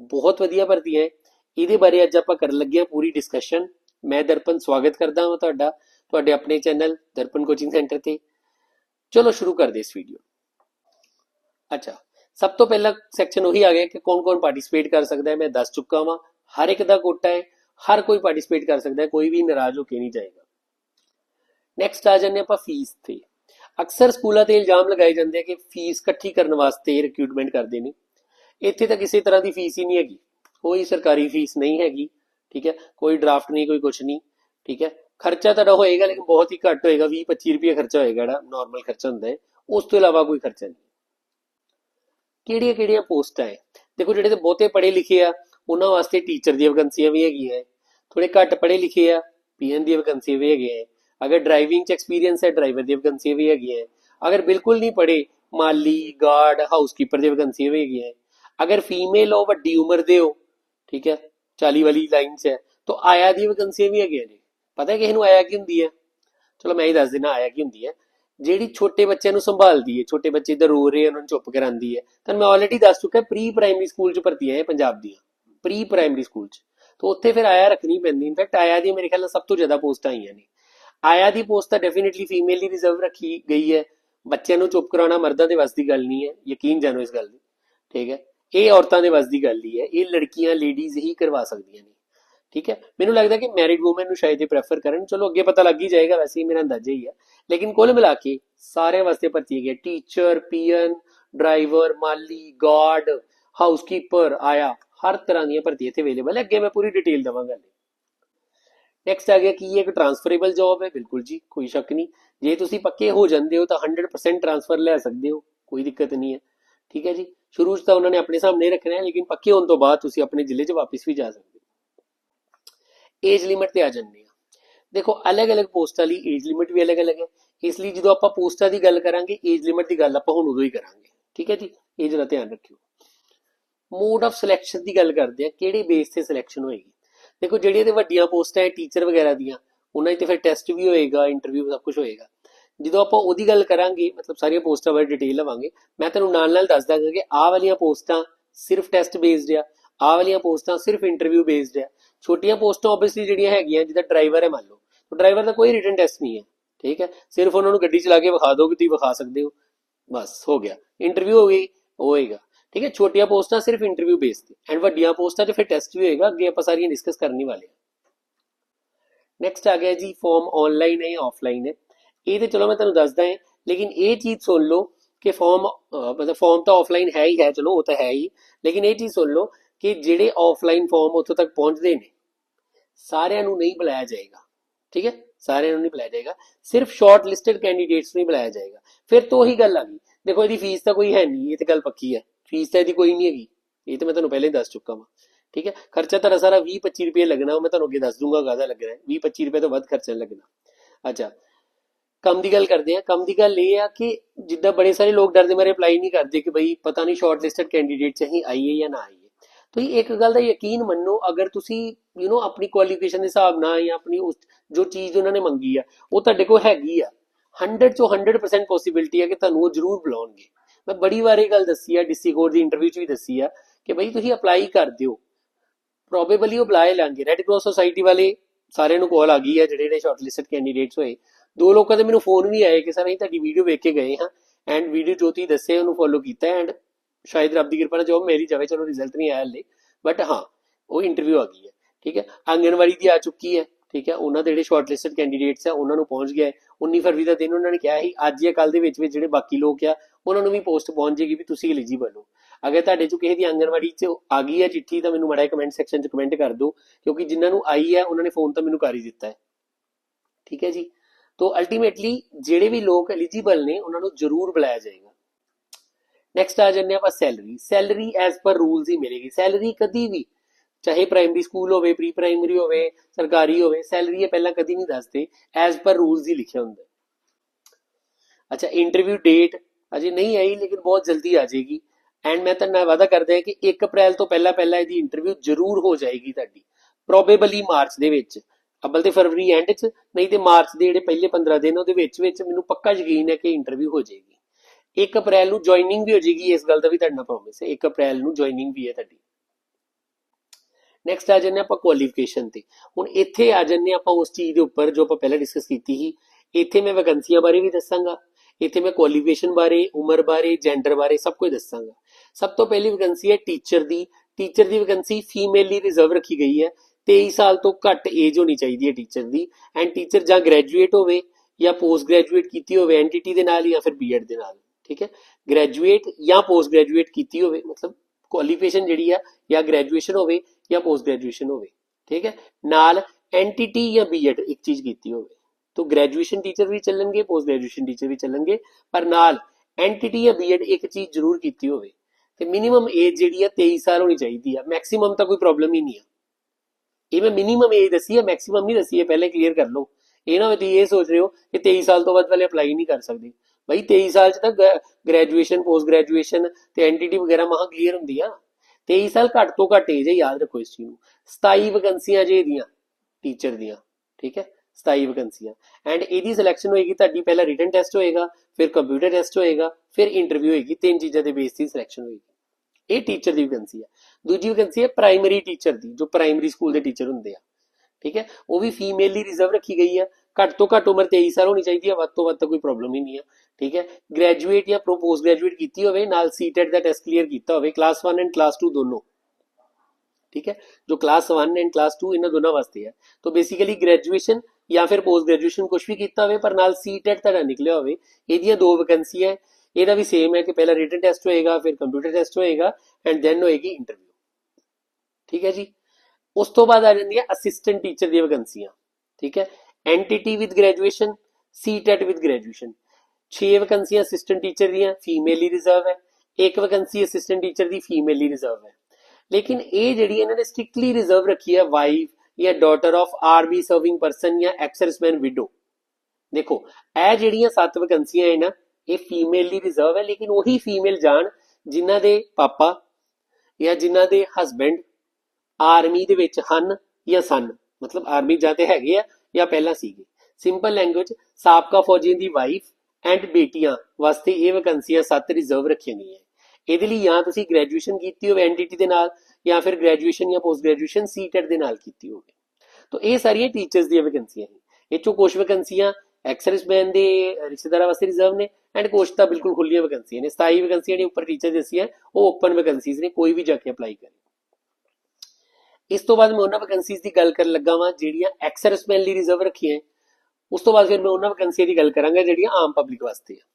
ਬਹੁਤ ਵਧੀਆ ਭਰਤੀਆਂ ਹੈ। ਇਹਦੇ ਬਾਰੇ ਅੱਜ ਆਪਾਂ ਕਰਨ ਲੱਗੇ ਹਾਂ ਪੂਰੀ ਡਿਸਕਸ਼ਨ ਮੈਂ ਦਰਪਨ ਸਵਾਗਤ ਕਰਦਾ ਹਾਂ ਤੁਹਾਡਾ, ਤੁਹਾਡੇ ਆਪਣੇ ਚੈਨਲ ਦਰਪਨ ਕੋਚਿੰਗ ਸੈਂਟਰ ਤੇ। ਚਲੋ ਸ਼ੁਰੂ ਕਰਦੇ ਇਸ ਵੀਡੀਓ ਅੱਛਾ, ਸਭ ਤੋਂ ਪਹਿਲਾ ਸੈਕਸ਼ਨ ਉਹੀ ਆ ਗਿਆ ਕਿ ਕੌਣ-ਕੌਣ ਪਾਰਟਿਸਿਪੇਟ ਕਰ ਸਕਦਾ ਹੈ, ਮੈਂ ਦੱਸ ਚੁੱਕਾ ਹਾਂ ਹਰ ਇੱਕ ਦਾ ਕੋਟਾ ਹੈ, ਹਰ ਕੋਈ ਪਾਰਟਿਸਿਪੇਟ ਕਰ ਸਕਦਾ ਹੈ, ਕੋਈ ਵੀ ਨਾਰਾਜ਼ ਹੋ ਕੇ ਨਹੀਂ ਜਾਏਗਾ। ਨੈਕਸਟ ਆ ਜਾਂਦੇ ਆਪਾਂ ਫੀਸ ਤੇ। ਅਕਸਰ ਸਕੂਲਾਂ ਤੇ ਇਲਜ਼ਾਮ ਲਗਾਏ ਜਾਂਦੇ ਆ ਕਿ ਫੀਸ ਇਕੱਠੀ ਕਰਨ ਵਾਸਤੇ ਰਿਕਰੂਟਮੈਂਟ ਕਰਦੇ ਨੇ। ਇੱਥੇ ਤਾਂ ਕਿਸੇ ਤਰ੍ਹਾਂ ਦੀ ਫੀਸ ਹੀ ਨਹੀਂ ਹੈਗੀ। ਕੋਈ ਸਰਕਾਰੀ ਫੀਸ ਨਹੀਂ ਹੈਗੀ, ਠੀਕ ਹੈ, ਕੋਈ ਡਰਾਫਟ ਨਹੀਂ, ਕੋਈ ਕੁਝ ਨਹੀਂ, ਠੀਕ ਹੈ। ਖਰਚਾ ਤੁਹਾਡਾ ਹੋਏਗਾ, ਲੇਕਿਨ ਬਹੁਤ ਹੀ ਘੱਟ ਹੋਏਗਾ 20 25 ਰੁਪਏ ਖਰਚਾ ਹੋਏਗਾ ਜਿਹੜਾ ਨਾਰਮਲ ਖਰਚਾ ਹੁੰਦਾ ਹੈ। ਉਸ ਤੋਂ ਇਲਾਵਾ ਕੋਈ ਖਰਚਾ ਨਹੀਂ। ਕਿਹੜੀਆਂ ਕਿਹੜੀਆਂ ਪੋਸਟਾਂ ਹੈ? ਦੇਖੋ ਜਿਹੜੇ ਤੇ ਬਹੁਤੇ ਪੜੇ ਲਿਖੇ ਆ, ਉਹਨਾਂ ਵਾਸਤੇ ਟੀਚਰ ਦੀਆਂ ਵੈਕੈਂਸੀਆਂ ਵੀ ਹੈਗੀਆਂ ਥੋੜੇ ਘੱਟ ਪੜ੍ਹੇ ਲਿਖੇ ਆ ਪੀਐਨ ਦੀਆਂ ਵੈਕੈਂਸੀਆਂ ਵੀ ਹੈਗੀਆਂ ਅਗਰ ਡਰਾਈਵਿੰਗ ਚ ਐਕਸਪੀਰੀਅੰਸ ਹੈ ਡਰਾਈਵਰ ਦੀ ਵੈਕੈਂਸੀਆਂ ਵੀ ਹੈਗੀਆਂ ਅਗਰ ਬਿਲਕੁਲ ਨਹੀਂ ਪੜ੍ਹੇ, ਮਾਲੀ ਗਾਰਡ ਹਾਊਸਕੀਪਰ ਦੀ ਵੈਕੈਂਸੀਆਂ ਵੀ ਹੈਗੀਆਂ ਅਗਰ ਫੀਮੇਲ ਹੋ, ਵੱਡੀ ਉਮਰ ਦੇ ਹੋ ਠੀਕ ਹੈ? 40 ਵਾਲੀ ਲਾਈਨ 'ਚ ਹੈ। ਤਾਂ ਆਇਆ ਦੀ ਵੈਕੈਂਸੀਆਂ ਵੀ ਹੈਗੀਆਂ ਨੇ ਪਤਾ ਹੈ ਕਿਸੇ ਨੂੰ ਆਇਆ ਕੀ ਹੁੰਦੀ ਹੈ? ਚਲੋ ਮੈਂ ਹੀ ਦੱਸ ਦਿਨਾ ਆਇਆ ਕੀ ਹੁੰਦੀ ਹੈ? ਜਿਹੜੀ ਛੋਟੇ ਬੱਚਿਆਂ ਨੂੰ ਸੰਭਾਲਦੀ ਹੈ, ਛੋਟੇ ਬੱਚੇ ਇਧਰ ਰੋ ਰਹੇ ਉਹਨਾਂ ਨੂੰ ਚੁੱਪ ਕਰਾਉਂਦੀ ਹੈ। ਤਾਂ ਮੈਂ ਆਲਰੇਡੀ ਦੱਸ ਚੁੱਕਾ ਪ੍ਰੀ ਪ੍ਰਾਇਮਰੀ ਸਕੂਲ 'ਚ ਭਰਤੀਆਂ ਹੈ ਪੰਜਾਬ ਦੀਆਂ। ਪ੍ਰੀ ਪ੍ਰਾਇਮਰੀ ਸਕੂਲ 'ਚ। ਤਾਂ ਉੱਥੇ ਫਿਰ ਆਇਆ ਰੱਖਣੀ ਪੈਂਦੀ ਇਨਫੈਕਟ ਆਇਆ ਦੀ ਮੇਰੇ ਖਿਆਲ ਨਾਲ ਸਭ ਤੋਂ ਜ਼ਿਆਦਾ ਪੋਸਟਾਂ ਆਈਆਂ ਨੇ। ਆਇਆ ਦੀ ਪੋਸਟ ਤਾਂ ਡੈਫੀਨਿਟਲੀ ਫੀਮੇਲ ਲਈ ਰਿਜ਼ਰਵ ਰੱਖੀ ਗਈ ਹੈ। ਬੱਚਿਆਂ ਨੂੰ ਚੁੱਪ ਕਰਾਉਣਾ ਮਰਦਾਂ ਦੇ ਵੱਸ ਦੀ ਗੱਲ ਨਹੀਂ ਹੈ। ਯਕੀਨ ਜਾਣੋ ਇਸ ਗੱਲ ਦੀ। ਠੀਕ ਹੈ? ਇਹ ਔਰਤਾਂ ਦੇ ਵੱਸ ਦੀ ਗੱਲ ਹੀ ਹੈ, ਇਹ ਲੜਕੀਆਂ ਲੇਡੀਜ਼ ਹੀ ਕਰਵਾ ਸਕਦੀਆਂ ਨੇ, ਠੀਕ ਹੈ? ਮੈਨੂੰ ਲੱਗਦਾ ਕਿ ਮੈਰਿਡ ਔਮਨ ਨੂੰ ਸ਼ਾਇਦ ਇਹ ਪ੍ਰੈਫਰ ਕਰਨ, ਚਲੋ ਅੱਗੇ ਪਤਾ ਲੱਗ ਹੀ ਜਾਏਗਾ, ਵੈਸੇ ਹੀ ਮੇਰਾ ਅੰਦਾਜ਼ਾ ਹੀ ਹੈ, ਲੇਕਿਨ ਕੁੱਲ ਮਿਲਾ ਕੇ ਸਾਰਿਆਂ ਵਾਸਤੇ ਭਰਤੀ ਹੈ ਟੀਚਰ ਪੀਐਨ ਡਰਾਈਵਰ ਮਾਲੀ ਗਾਰਡ ਹਾਊਸਕੀਪਰ ਆਇਆ, ਹਰ ਤਰ੍ਹਾਂ ਦੀਆਂ ਭਰਤੀਆਂ ਇੱਥੇ ਅਵੇਲੇਬਲ ਹੈ ਅੱਗੇ ਮੈਂ ਪੂਰੀ ਡਿਟੇਲ ਦਵਾਂਗਾ ਨੈਕਸਟ ਆ ਗਿਆ ਕੀ ਇਹ ਇੱਕ ਟ੍ਰਾਂਸਫਰੇਬਲ ਜੌਬ ਹੈ, ਬਿਲਕੁਲ ਜੀ, ਕੋਈ ਸ਼ੱਕ ਨਹੀਂ, ਜੇ ਤੁਸੀਂ ਪੱਕੇ ਹੋ ਜਾਂਦੇ ਹੋ ਤਾਂ 100% ਟ੍ਰਾਂਸਫਰ ਲੈ ਸਕਦੇ ਹੋ, ਕੋਈ ਦਿੱਕਤ ਨਹੀਂ ਹੈ, ਠੀਕ ਹੈ ਜੀ? ਸ਼ੁਰੂ 'ਚ ਤਾਂ ਉਹਨਾਂ ਨੇ ਆਪਣੇ ਸਾਹਮਣੇ ਰੱਖਣਾ ਹੈ, ਲੇਕਿਨ ਪੱਕੇ ਹੋਣ ਤੋਂ ਬਾਅਦ ਤੁਸੀਂ ਆਪਣੇ ਜ਼ਿਲ੍ਹੇ 'ਚ ਵਾਪਸ ਵੀ ਜਾ ਸਕਦੇ ਹੋ। ਏਜ ਲਿਮਿਟ ਤੇ ਆ ਜਾਂਦੇ ਆ ਦੇਖੋ, ਅਲੱਗ-ਅਲੱਗ ਪੋਸਟਾਂ ਲਈ ਏਜ ਲਿਮਿਟ ਵੀ ਅਲੱਗ-ਅਲੱਗ ਹੈ। ਇਸ ਲਈ ਜਦੋਂ ਆਪਾਂ ਪੋਸਟਾਂ ਦੀ ਗੱਲ ਕਰਾਂਗੇ ਏਜ ਲਿਮਿਟ ਦੀ ਗੱਲ ਆਪਾਂ ਹੁਣ ਉਦੋਂ ਹੀ ਕਰਾਂਗੇ। ਠੀਕ ਹੈ ਜੀ? ਇਹ ਜਰਾ ਧਿਆਨ ਰੱਖਿਓ। ਮੋਡ ਆਫ ਸਿਲੈਕਸ਼ਨ ਦੀ ਗੱਲ ਕਰਦੇ ਆ ਕਿਹੜੇ ਬੇਸ ਤੇ ਸਿਲੈਕਸ਼ਨ ਹੋਏਗੀ? ਦੇਖੋ, ਜਿਹੜੀਆਂ ਤੇ ਵੱਡੀਆਂ ਪੋਸਟਾਂ ਹੈ ਟੀਚਰ ਵਗੈਰਾ ਦੀਆਂ, ਉਹਨਾਂ 'ਤੇ ਫਿਰ ਟੈਸਟ ਵੀ ਹੋਏਗਾ ਇੰਟਰਵਿਊ ਸਭ ਕੁਝ ਹੋਏਗਾ। ਜਦੋਂ ਆਪਾਂ ਉਹਦੀ ਗੱਲ ਕਰਾਂਗੇ, ਮਤਲਬ ਸਾਰੀਆਂ ਪੋਸਟਾਂ ਬਾਰੇ ਡਿਟੇਲ ਲਵਾਂਗੇ, ਮੈਂ ਤੁਹਾਨੂੰ ਨਾਲ ਨਾਲ ਦੱਸ ਦਾਂਗਾ ਕਿ ਆਹ ਵਾਲੀਆਂ ਪੋਸਟਾਂ ਸਿਰਫ ਟੈਸਟ ਬੇਸਡ ਆ, ਆਹ ਵਾਲੀਆਂ ਪੋਸਟਾਂ ਸਿਰਫ ਇੰਟਰਵਿਊ ਬੇਸਡ ਆ। ਛੋਟੀਆਂ ਪੋਸਟਾਂ ਆਬਵੀਅਸਲੀ ਜਿਹੜੀਆਂ ਹੈਗੀਆਂ, ਜਿੱਦਾਂ ਡਰਾਈਵਰ ਹੈ ਮੰਨ ਲਓ, ਤਾਂ ਡਰਾਈਵਰ ਦਾ ਕੋਈ ਰਿਟਨ ਟੈਸਟ ਨਹੀਂ ਹੈ, ਠੀਕ ਹੈ? ਸਿਰਫ ਉਹਨਾਂ ਨੂੰ ਗੱਡੀ ਚਲਾ ਕੇ ਵਿਖਾ ਦਿਓ ਕਿ ਤੁਸੀਂ ਵਿਖਾ ਸਕਦੇ ਹੋ, ਬਸ ਹੋ ਗਿਆ। ਇੰਟਰਵਿਊ ਹੋ ਗਈ ਹੋਏਗਾ, ਠੀਕ ਹੈ? ਛੋਟੀਆਂ ਪੋਸਟਾਂ ਸਿਰਫ ਇੰਟਰਵਿਊ ਬੇਸਡ ਐਂਡ ਵੱਡੀਆਂ ਪੋਸਟਾਂ 'ਚ ਫਿਰ ਟੈਸਟ ਵੀ ਹੋਏਗਾ, ਅੱਗੇ ਆਪਾਂ ਸਾਰੀਆਂ ਡਿਸਕਸ ਕਰਨੀ ਵਾਲੇ ਹਾਂ। ਨੈਕਸਟ ਆ ਗਿਆ ਜੀ ਫਾਰਮ ਆਨਲਾਈਨ ਹੈ ਜਾਂ ਆਫਲਾਈਨ ਹੈ? ਇਹ ਤੇ ਚਲੋ ਮੈਂ ਤੁਹਾਨੂੰ ਦੱਸਦਾ ਹਾਂ, ਲੇਕਿਨ ਇਹ ਚੀਜ਼ ਸੁਣ ਲਓ ਕਿ ਫਾਰਮ ਮਤਲਬ ਫਾਰਮ ਤਾਂ ਆਫਲਾਈਨ ਹੈ ਹੀ ਹੈ, ਚਲੋ ਉਹ ਤਾਂ ਹੈ ਹੀ, ਲੇਕਿਨ ਇਹ ਚੀਜ਼ ਸੁਣ ਲਓ ਕਿ ਜਿਹੜੇ ਆਫਲਾਈਨ ਫਾਰਮ ਉੱਥੋਂ ਤੱਕ ਪਹੁੰਚਦੇ ਨੇ, ਸਾਰਿਆਂ ਨੂੰ ਨਹੀਂ ਬੁਲਾਇਆ ਜਾਏਗਾ, ਠੀਕ ਹੈ? ਸਾਰਿਆਂ ਨੂੰ ਨਹੀਂ ਬੁਲਾਇਆ ਜਾਏਗਾ, ਸਿਰਫ ਸ਼ਾਰਟ ਲਿਸਟਡ ਕੈਂਡੀਡੇਟਸ ਨੂੰ ਬੁਲਾਇਆ ਜਾਏਗਾ। ਫਿਰ ਤੋਂ ਹੀ ਗੱਲ ਆ ਗਈ, ਦੇਖੋ ਇਹਦੀ ਫੀਸ ਤਾਂ ਕੋਈ ਹੈ ਨਹੀਂ, ਇਹ ਤਾਂ ਗੱਲ ਪੱਕੀ ਹੈ ਫੀਸ ਤਾਂ ਇਹਦੀ ਕੋਈ ਨਹੀਂ ਹੈਗੀ, ਇਹ ਤਾਂ ਮੈਂ ਤੁਹਾਨੂੰ ਪਹਿਲਾਂ ਹੀ ਦੱਸ ਚੁੱਕਾ ਹਾਂ ਠੀਕ ਹੈ? ਖਰਚਾ ਤੁਹਾਡਾ ਸਾਰਾ 20 25 ਰੁਪਏ ਲੱਗਣਾ, ਉਹ ਮੈਂ ਤੁਹਾਨੂੰ ਅੱਗੇ ਦੱਸ ਦੂੰਗਾ ਕਾਹਦਾ ਲੱਗਣਾ 20 25 ਰੁਪਏ ਤੋਂ ਵੱਧ ਖਰਚਾ ਲੱਗਣਾ। ਅੱਛਾ ਕੰਮ ਦੀ ਗੱਲ ਕਰਦੇ ਆ ਕੰਮ ਦੀ ਗੱਲ ਇਹ ਆ ਕਿ ਜਿੱਦਾਂ ਬੜੇ ਸਾਰੇ ਲੋਕ ਡਰਦੇ ਮਾਰੇ ਅਪਲਾਈ ਨਹੀਂ ਕਰਦੇ ਕਿ ਬਈ ਪਤਾ ਨਹੀਂ ਸ਼ਾਰਟ ਲਿਸਟਡ ਕੈਂਡੀਡੇਟ ਚ ਆਈਏ ਜਾਂ ਨਾ ਆਈਏ। ਤੁਸੀਂ ਇੱਕ ਗੱਲ ਦਾ ਯਕੀਨ ਮੰਨੋ, ਅਗਰ ਤੁਸੀਂ ਯੂ نو ਆਪਣੀ ਕੁਆਲੀਫਿਕੇਸ਼ਨ ਦੇ ਹਿਸਾਬ ਨਾਲ ਜਾਂ ਆਪਣੀ ਉਸ, ਜੋ ਚੀਜ਼ ਉਹਨਾਂ ਨੇ ਮੰਗੀ ਆ, ਉਹ ਤੁਹਾਡੇ ਕੋਲ ਹੈਗੀ ਆ। 100 ਤੋਂ 100% ਪੋਸਿਬਿਲਿਟੀ ਹੈ ਕਿ ਤੁਹਾਨੂੰ ਉਹ ਜ਼ਰੂਰ ਬੁਲਾਉਣਗੇ। ਮੈਂ ਬੜੀ ਵਾਰ ਇਹ ਗੱਲ ਦੱਸੀ ਆ ਡੀਸੀ ਕੋਡ ਦੀ ਇੰਟਰਵਿਊ 'ਚ ਵੀ ਦੱਸੀ ਆ ਕਿ ਬਈ ਤੁਸੀਂ ਅਪਲਾਈ ਕਰ ਦਿਓ। ਪ੍ਰੋਬੇਬਲੀ ਉਹ ਬੁਲਾਏ ਲਾਂਗੇ ਰੈੱਡ ਕ੍ਰਾਸ ਸੁਸਾਇਟੀ ਵਾਲੇ ਸਾਰਿਆਂ ਨੂੰ ਕਾਲ ਆ ਗਈ ਹੈ ਜਿਹੜੇ ਨੇ ਸ਼ਾਰਟ ਕੈਂਡੀਡੇਟਸ ਹੋਏ। ਦੋ ਲੋਕਾਂ ਦੇ ਮੈਨੂੰ ਫੋਨ ਵੀ ਆਏ ਕਿ ਸਰ ਅਸੀਂ ਤੁਹਾਡੀ ਵੀਡੀਓ ਵੇਖ ਕੇ ਗਏ ਹਾਂ ਐਂਡ ਵੀਡੀਓ ਜੋ ਤੁਸੀਂ ਦੱਸੇ, ਉਹਨੂੰ ਫੋਲੋ ਕੀਤਾ ਐਂਡ ਸ਼ਾਇਦ ਰੱਬ ਦੀ ਕਿਰਪਾ ਨਾਲ ਜੋਬ ਮੇਰੀ ਜਾਵੇ ਚਲੋ ਰਿਜ਼ਲਟ ਨਹੀਂ ਆਇਆ ਹਲੇ। ਬਟ ਹਾਂ, ਉਹ ਇੰਟਰਵਿਊ ਆ ਗਈ ਹੈ, ਠੀਕ ਹੈ? ਆਂਗਣਵਾੜੀ ਦੀ ਆ ਚੁੱਕੀ ਹੈ, ਠੀਕ ਹੈ? ਉਹਨਾਂ ਦੇ ਜਿਹੜੇ ਸ਼ਾਰਟਲਿਸਟਡ ਕੈਂਡੀਡੇਟਸ ਆ, ਉਹਨਾਂ ਨੂੰ ਪਹੁੰਚ ਗਿਆ 19 ਫਰਵਰੀ ਦਾ ਦਿਨ ਉਹਨਾਂ ਨੇ ਕਿਹਾ ਸੀ, ਅੱਜ ਜਾਂ ਕੱਲ ਦੇ ਵਿੱਚ ਵਿੱਚ ਜਿਹੜੇ ਬਾਕੀ ਲੋਕ ਆ, ਉਹਨਾਂ ਨੂੰ ਵੀ ਪੋਸਟ ਪਹੁੰਚ ਜੇਗੀ ਵੀ ਤੁਸੀਂ ਐਲੀਜੀਬਲ ਹੋ। ਅਗਰ ਤੁਹਾਡੇ ਚ ਕਿਸੇ ਦੀ ਆਂਗਨਵਾੜੀ 'ਚ ਆ ਗਈ ਹੈ ਚਿੱਠੀ, ਤਾਂ ਮੈਨੂੰ ਮਾੜਾ ਕਮੈਂਟ ਸੈਕਸ਼ਨ 'ਚ ਕਮੈਂਟ ਕਰ ਦਿਓ, ਕਿਉਂਕਿ ਜਿਨ੍ਹਾਂ ਨੂੰ ਆਈ ਹੈ, ਉਹਨਾਂ ਨੇ ਫੋਨ ਤਾਂ ਮੈਨੂੰ ਕਰ ਹੀ ਦਿੱਤਾ ਹੈ। ਠੀਕ ਹੈ ਜੀ? ਤੋਂ ਅਲਟੀਮੇਟਲੀ ਜਿਹੜੇ ਵੀ ਲੋਕ ਐਲੀਜੀਬਲ ਨੇ, ਉਹਨਾਂ ਨੂੰ ਜ਼ਰੂਰ ਬੁਲਾਇਆ ਜਾਏਗਾ। ਨੈਕਸਟ ਆ ਜੰਨੇ ਆਪਾਂ salary salary as per rules ਹੀ ਮਿਲੇਗੀ। ਸੈਲਰੀ ਕਦੀ ਵੀ, ਚਾਹੇ ਪ੍ਰਾਇਮਰੀ ਸਕੂਲ ਹੋਵੇ ਪ੍ਰੀ ਪ੍ਰਾਇਮਰੀ ਹੋਵੇ, ਸਰਕਾਰੀ ਹੋਵੇ ਸੈਲਰੀ ਇਹ ਪਹਿਲਾਂ ਕਦੀ ਨਹੀਂ ਦੱਸਦੇ। ਐਸ ਪਰ ਰੂਲਸ ਹੀ ਲਿਖਿਆ ਹੁੰਦਾ। ਅੱਛਾ ਇੰਟਰਵਿਊ ਡੇਟ ਅਜੇ ਨਹੀਂ ਆਈ, ਲੇਕਿਨ ਬਹੁਤ ਜਲਦੀ ਆ ਜਾਏਗੀ। ਐਂਡ ਮੈਂ ਤੁਹਾਨੂੰ ਵਾਅਦਾ ਕਰਦਾ ਹਾਂ ਕਿ 1 ਅਪ੍ਰੈਲ ਤੋਂ ਪਹਿਲਾਂ ਪਹਿਲਾਂ ਇਹਦੀ ਇੰਟਰਵਿਊ ਜ਼ਰੂਰ ਹੋ ਜਾਏਗੀ ਤੁਹਾਡੀ। ਪ੍ਰੋਬੇਬਲੀ ਮਾਰਚ ਦੇ ਵਿੱਚ। ਅੱਬਲ ਤੇ ਫਰਵਰੀ ਐਂਡ 'ਚ, ਨਹੀਂ ਤੇ ਮਾਰਚ ਦੇ ਜਿਹੜੇ ਪਹਿਲੇ 15 ਦਿਨ ਉਹਦੇ ਵਿੱਚ ਵਿੱਚ ਮੈਨੂੰ ਪੱਕਾ ਯਕੀਨ ਹੈ ਕਿ ਇੰਟਰਵਿਊ ਹੋ ਜਾਏਗੀ। 1 ਅਪ੍ਰੈਲ ਨੂੰ ਜੁਆਇਨਿੰਗ ਵੀ ਹੋ ਜਾਏਗੀ, ਇਸ ਗੱਲ ਦਾ ਵੀ ਤੁਹਾਡਾ ਪ੍ਰੋਮਿਸ ਹੈ। 1 ਅਪ੍ਰੈਲ ਨੂੰ ਜੁਆਇਨਿੰਗ ਵੀ ਹੈ ਤੁਹਾਡੀ। ਨੈਕਸਟ ਆ ਜੰਨੇ ਆਪਾਂ ਕੁਆਲੀਫਿਕੇਸ਼ਨ ਤੇ। ਹੁਣ ਇੱਥੇ ਆ ਜੰਨੇ ਆਪਾਂ ਉਸ ਚੀਜ਼ ਦੇ ਉੱਪਰ ਜੋ ਆਪਾਂ ਪਹਿਲਾਂ ਡਿਸਕਸ ਕੀਤੀ ਸੀ। ਇੱਥੇ ਮੈਂ ਵੈਕੈਂਸੀਆਂ ਬਾਰੇ ਵੀ ਦੱਸਾਂਗਾ। ਇੱਥੇ ਮੈਂ ਕੁਆਲੀਫਿਕੇਸ਼ਨ ਬਾਰੇ, ਉਮਰ ਬਾਰੇ ਜੈਂਡਰ ਬਾਰੇ ਸਭ ਕੁਝ ਦੱਸਾਂਗਾ। ਸਭ ਤੋਂ ਪਹਿਲੀ ਵੈਕੈਂਸੀ ਹੈ ਟੀਚਰ ਦੀ। ਟੀਚਰ ਦੀ ਵੈਕੈਂਸੀ ਫੀਮੇਲ ਲਈ ਰਿਜ਼ਰਵ ਰੱਖੀ ਗਈ ਹੈ। 23 ਸਾਲ ਤੋਂ ਘੱਟ ਏਜ ਹੋਣੀ ਚਾਹੀਦੀ ਹੈ ਟੀਚਰ ਦੀ ਐਂਡ ਟੀਚਰ ਜਾਂ ਗ੍ਰੈਜੂਏਟ ਹੋਵੇ ਜਾਂ ਪੋਸਟ ਗ੍ਰੈਜੂਏਟ ਕੀਤੀ ਹੋਵੇ ਐਨਟੀਟੀ ਦੇ ਨਾਲ ਜਾਂ ਫਿਰ ਬੀਐਡ ਦੇ ਨਾਲ ਠੀਕ ਹੈ ਗ੍ਰੈਜੂਏਟ ਜਾਂ ਪੋਸਟ ਗ੍ਰੈਜੂਏਟ ਕੀਤੀ ਹੋਵੇ ਮਤਲਬ ਕੁਆਲੀਫਿਕੇਸ਼ਨ ਜਿਹੜੀ ਆ ਜਾਂ ਗ੍ਰੈਜੂਏਸ਼ਨ ਹੋਵੇ ਜਾਂ ਪੋਸਟ ਗ੍ਰੈਜੂਏਸ਼ਨ ਹੋਵੇ ਠੀਕ ਹੈ ਨਾਲ ਐਨਟੀਟੀ ਜਾਂ ਬੀਐਡ ਇੱਕ ਚੀਜ਼ ਕੀਤੀ ਹੋਵੇ तो ग्रेजुएशन टीचर ਵੀ ਚੱਲਣਗੇ ਪੋਸਟ ਗ੍ਰੈਜੂਏਸ਼ਨ ਟੀਚਰ ਵੀ ਚੱਲਣਗੇ ਪਰ ਨਾਲ ਐਨਟੀਟੀ ਜਾਂ ਬੀਐਡ ਇੱਕ ਚੀਜ਼ ਜ਼ਰੂਰ ਕੀਤੀ ਹੋਵੇ ਤੇ ਮਿਨੀਮਮ ਏਜ ਜਿਹੜੀ ਆ 23 ਸਾਲ ਹੋਣੀ ਚਾਹੀਦੀ ਆ ਮੈਕਸਿਮਮ ਤਾਂ ਕੋਈ ਪ੍ਰੋਬਲਮ ਹੀ ਨਹੀਂ ਆ ਇਹ ਮੈਂ ਮਿਨੀਮਮ ਏਜ ਦੱਸੀ ਹੈ ਮੈਕਸਿਮਮ ਨਹੀਂ ਦੱਸੀ ਹੈ, ਪਹਿਲੇ ਕਲੀਅਰ ਕਰ ਲਓ। ਇਹ ਨਾ ਹੋਵੇ ਤੁਸੀਂ ਇਹ ਸੋਚ ਰਹੇ ਹੋ ਕਿ 23 ਸਾਲ ਤੋਂ ਬਾਅਦ ਵਾਲੇ ਅਪਲਾਈ ਨਹੀਂ ਕਰ ਸਕਦੇ। ਭਾਈ 23 ਸਾਲ ਚ ਤਾਂ ਗ੍ਰੈਜੂਏਸ਼ਨ ਪੋਸਟ ਗ੍ਰੈਜੂਏਸ਼ਨ ਤੇ ਐਨਟੀਟੀ ਵਗੈਰਾ ਮਹਾ ਕਲੀਅਰ ਹੁੰਦੀ ਆ। 23 ਸਾਲ ਘੱਟ ਤੋਂ ਘੱਟ ਏਜ ਹੈ, ਯਾਦ ਰੱਖੋ ਇਸ ਚੀਜ਼ ਨੂੰ। 27 ਵੈਕੈਂਸੀਆਂ ਜੇ ਦੀਆਂ ਟੀਚਰ ਦੀਆਂ, ਠੀਕ ਹੈ? 27 ਵੈਕੈਂਸੀਆਂ ਐਂਡ ਇਹਦੀ ਸਿਲੈਕਸ਼ਨ ਹੋਏਗੀ, ਤੁਹਾਡੀ ਪਹਿਲਾਂ ਰਿਟਨ ਟੈਸਟ ਹੋਏਗਾ, ਫਿਰ ਕੰਪਿਊਟਰ ਟੈਸਟ ਹੋਏਗਾ, ਫਿਰ ਇੰਟਰਵਿਊ ਹੋਏਗੀ, ਤਿੰਨ ਚੀਜ਼ਾਂ ਦੇ ਬੇਸ ਤੇ ਸਿਲੈਕਸ਼ਨ ਹੋਏਗੀ। ਇਹ ਟੀਚਰ ਦੀ ਵੈਕੈਂਸੀ ਹੈ ਦੂਜੀ ਵੈਕੈਂਸੀ ਹੈ ਪ੍ਰਾਇਮਰੀ ਟੀਚਰ ਦੀ ਜੋ ਪ੍ਰਾਇਮਰੀ ਸਕੂਲ ਦੇ ਟੀਚਰ ਹੁੰਦੇ ਆ ਠੀਕ ਹੈ ਉਹ ਵੀ ਫੀਮੇਲ ਲਈ ਰਿਜ਼ਰਵ ਰੱਖੀ ਗਈ ਹੈ ਘੱਟ ਤੋਂ ਘੱਟ ਉਮਰ 23 ਸਾਲ ਹੋਣੀ ਚਾਹੀਦੀ ਹੈ ਵੱਧ ਤੋਂ ਵੱਧ ਤਾਂ ਕੋਈ ਪ੍ਰੋਬਲਮ ਹੀ ਨਹੀਂ ਹੈ ਠੀਕ ਹੈ ਗ੍ਰੈਜੂਏਟ ਜਾਂ ਪੋਸਟ ਗ੍ਰੈਜੂਏਟ ਕੀਤੀ ਹੋਵੇ ਨਾਲ ਸੀਟੈਟ ਦਾ ਟੈਸਟ ਕਲੀਅਰ ਕੀਤਾ ਹੋਵੇ ਕਲਾਸ 1 ਐਂਡ ਕਲਾਸ 2 ਦੋਨੋਂ ठीक है जो class one and class two ਇਹਨਾਂ ਦੋਨਾਂ ਵਾਸਤੇ ਹੈ तो बेसिकली ग्रेजुएशन ਜਾਂ ਫਿਰ ਪੋਸਟ ਗ੍ਰੈਜੂਏਸ਼ਨ ਕੁਝ ਵੀ ਕੀਤਾ ਹੋਵੇ ਪਰ ਨਾਲ ਸੀਟੈਟ ਤੁਹਾਡਾ ਨਿਕਲਿਆ ਹੋਵੇ ਇਹਦੀਆਂ ਦੋ ਵੈਕੈਂਸੀ ਹੈ ਇਹਦਾ ਵੀ ਸੇਮ ਹੈ ਕਿ ਪਹਿਲਾਂ ਰਿਟਨ ਟੈਸਟ ਹੋਏਗਾ ਫਿਰ ਕੰਪਿਊਟਰ ਟੈਸਟ ਹੋਏਗਾ ਐਂਡ ਦੈਨ ਹੋਏਗੀ ਇੰਟਰਵਿਊ ਠੀਕ ਹੈ ਜੀ ਉਸ ਤੋਂ ਬਾਅਦ ਆ ਜਾਂਦੀ ਹੈ ਅਸਿਸਟੈਂਟ ਟੀਚਰ ਦੀਆਂ ਵੈਕੈਂਸੀਆਂ ਠੀਕ ਹੈ NTT with graduation CTET with graduation 6 ਵੈਕੈਂਸੀਆਂ ਅਸਿਸਟੈਂਟ ਟੀਚਰ ਦੀਆਂ ਫੀਮੇਲ ਲਈ ਰਿਜ਼ਰਵ ਹੈ ਇੱਕ ਵੈਕੈਂਸੀ ਅਸਿਸਟੈਂਟ ਟੀਚਰ ਦੀ ਫੀਮੇਲ ਲਈ ਰਿਜ਼ਰਵ ਹੈ ਲੇਕਿਨ ਇਹ ਜਿਹੜੀ ਇਹਨਾਂ ਨੇ ਸਟ੍ਰਿਕਟਲੀ ਰਿਜ਼ਰਵ ਰੱਖੀ ਹੈ ਵਾਈਫ ਜਾਂ daughter of army serving person ਜਾਂ ਐਕਸ-ਸਰਵਿਸਮੈਨ ਵਿਡੋ ਦੇਖੋ ਇਹ ਜਿਹੜੀਆਂ ਸੱਤ ਵੈਕੈਂਸੀਆਂ ਹੈ ਨਾ ਇਹ ਫੀਮੇਲ ਲਈ ਰਿਜ਼ਰਵ ਹੈ, ਲੇਕਿਨ ਉਹੀ ਫੀਮੇਲ ਜਾਣ ਜਿਨ੍ਹਾਂ ਦੇ ਪਾਪਾ ਜਾਂ ਜਿਨ੍ਹਾਂ ਦੇ ਹਸਬੈਂਡ ਆਰਮੀ ਦੇ ਵਿੱਚ ਹਨ ਜਾਂ ਸਨ। ਮਤਲਬ ਆਰਮੀ ਜਾਂ ਤੇ ਹੈਗੇ ਆ ਜਾਂ ਪਹਿਲਾਂ ਸੀਗੇ। ਸਿੰਪਲ ਲੈਂਗੁਏਜ ਸਾਬਕਾ ਫੌਜੀ ਦੀ ਵਾਈਫ ਐਂਡ ਬੇਟੀਆਂ ਵਾਸਤੇ ਇਹ ਵੈਕੈਂਸੀਆਂ ਸੱਤ ਰਿਜ਼ਰਵ ਰੱਖੀਆਂ ਗਈਆਂ। ਇਹਦੇ ਲਈ ਜਾਂ ਤੁਸੀਂ ਗ੍ਰੈਜੂਏਸ਼ਨ ਕੀਤੀ ਹੋਵੇ ਐਨਟੀਟੀ ਦੇ ਨਾਲ ਜਾਂ ਫਿਰ ਗ੍ਰੈਜੂਏਸ਼ਨ ਜਾਂ ਪੋਸਟ ਗ੍ਰੈਜੂਏਸ਼ਨ ਸੀਟੈਟ ਦੇ ਨਾਲ ਕੀਤੀ ਹੋਵੇ। ਤਾਂ ਇਹ ਸਾਰੀਆਂ ਟੀਚਰਸ ਦੀਆਂ ਵੈਕੈਂਸੀਆਂ ਨੇ। ਇਹ ਚੋਂ ਕੁਝ ਵੈਕੈਂਸੀਆਂ ਐਕਸਰਵਿਸਮੈਨ ਦੇ ਰਿਸ਼ਤੇਦਾਰਾਂ ਵਾਸਤੇ ਰਿਜ਼ਰਵ ਨੇ ਐਂਡ ਕੁਝ ਤਾਂ ਬਿਲਕੁਲ ਖੁੱਲੀਆਂ ਵੈਕੈਂਸੀਆਂ ਨੇ 27 ਵੈਕੈਂਸੀਆਂ ਨੇ ਉੱਪਰ ਟੀਚਰ ਦੱਸੀਆਂ ਉਹ ਓਪਨ ਵੈਕੈਂਸੀਜ਼ ਨੇ, ਕੋਈ ਵੀ ਜਾ ਕੇ ਅਪਲਾਈ ਕਰੇ। ਇਸ ਤੋਂ ਬਾਅਦ ਮੈਂ ਉਹਨਾਂ ਵੈਕੈਂਸੀਜ਼ ਦੀ ਗੱਲ ਕਰਨ ਲੱਗਾ ਵਾਂ, ਜਿਹੜੀਆਂ ਐਕਸਰਵਿਸਮੈਨ ਲਈ ਰਿਜ਼ਰਵ ਰੱਖੀਆਂ ਉਸ ਤੋਂ ਬਾਅਦ ਫਿਰ ਮੈਂ ਉਹਨਾਂ ਵੈਕੈਂਸੀਆਂ ਦੀ ਗੱਲ ਕਰਾਂਗਾ, ਜਿਹੜੀਆਂ ਆਮ ਪਬਲਿਕ ਵਾਸਤੇ ਆ।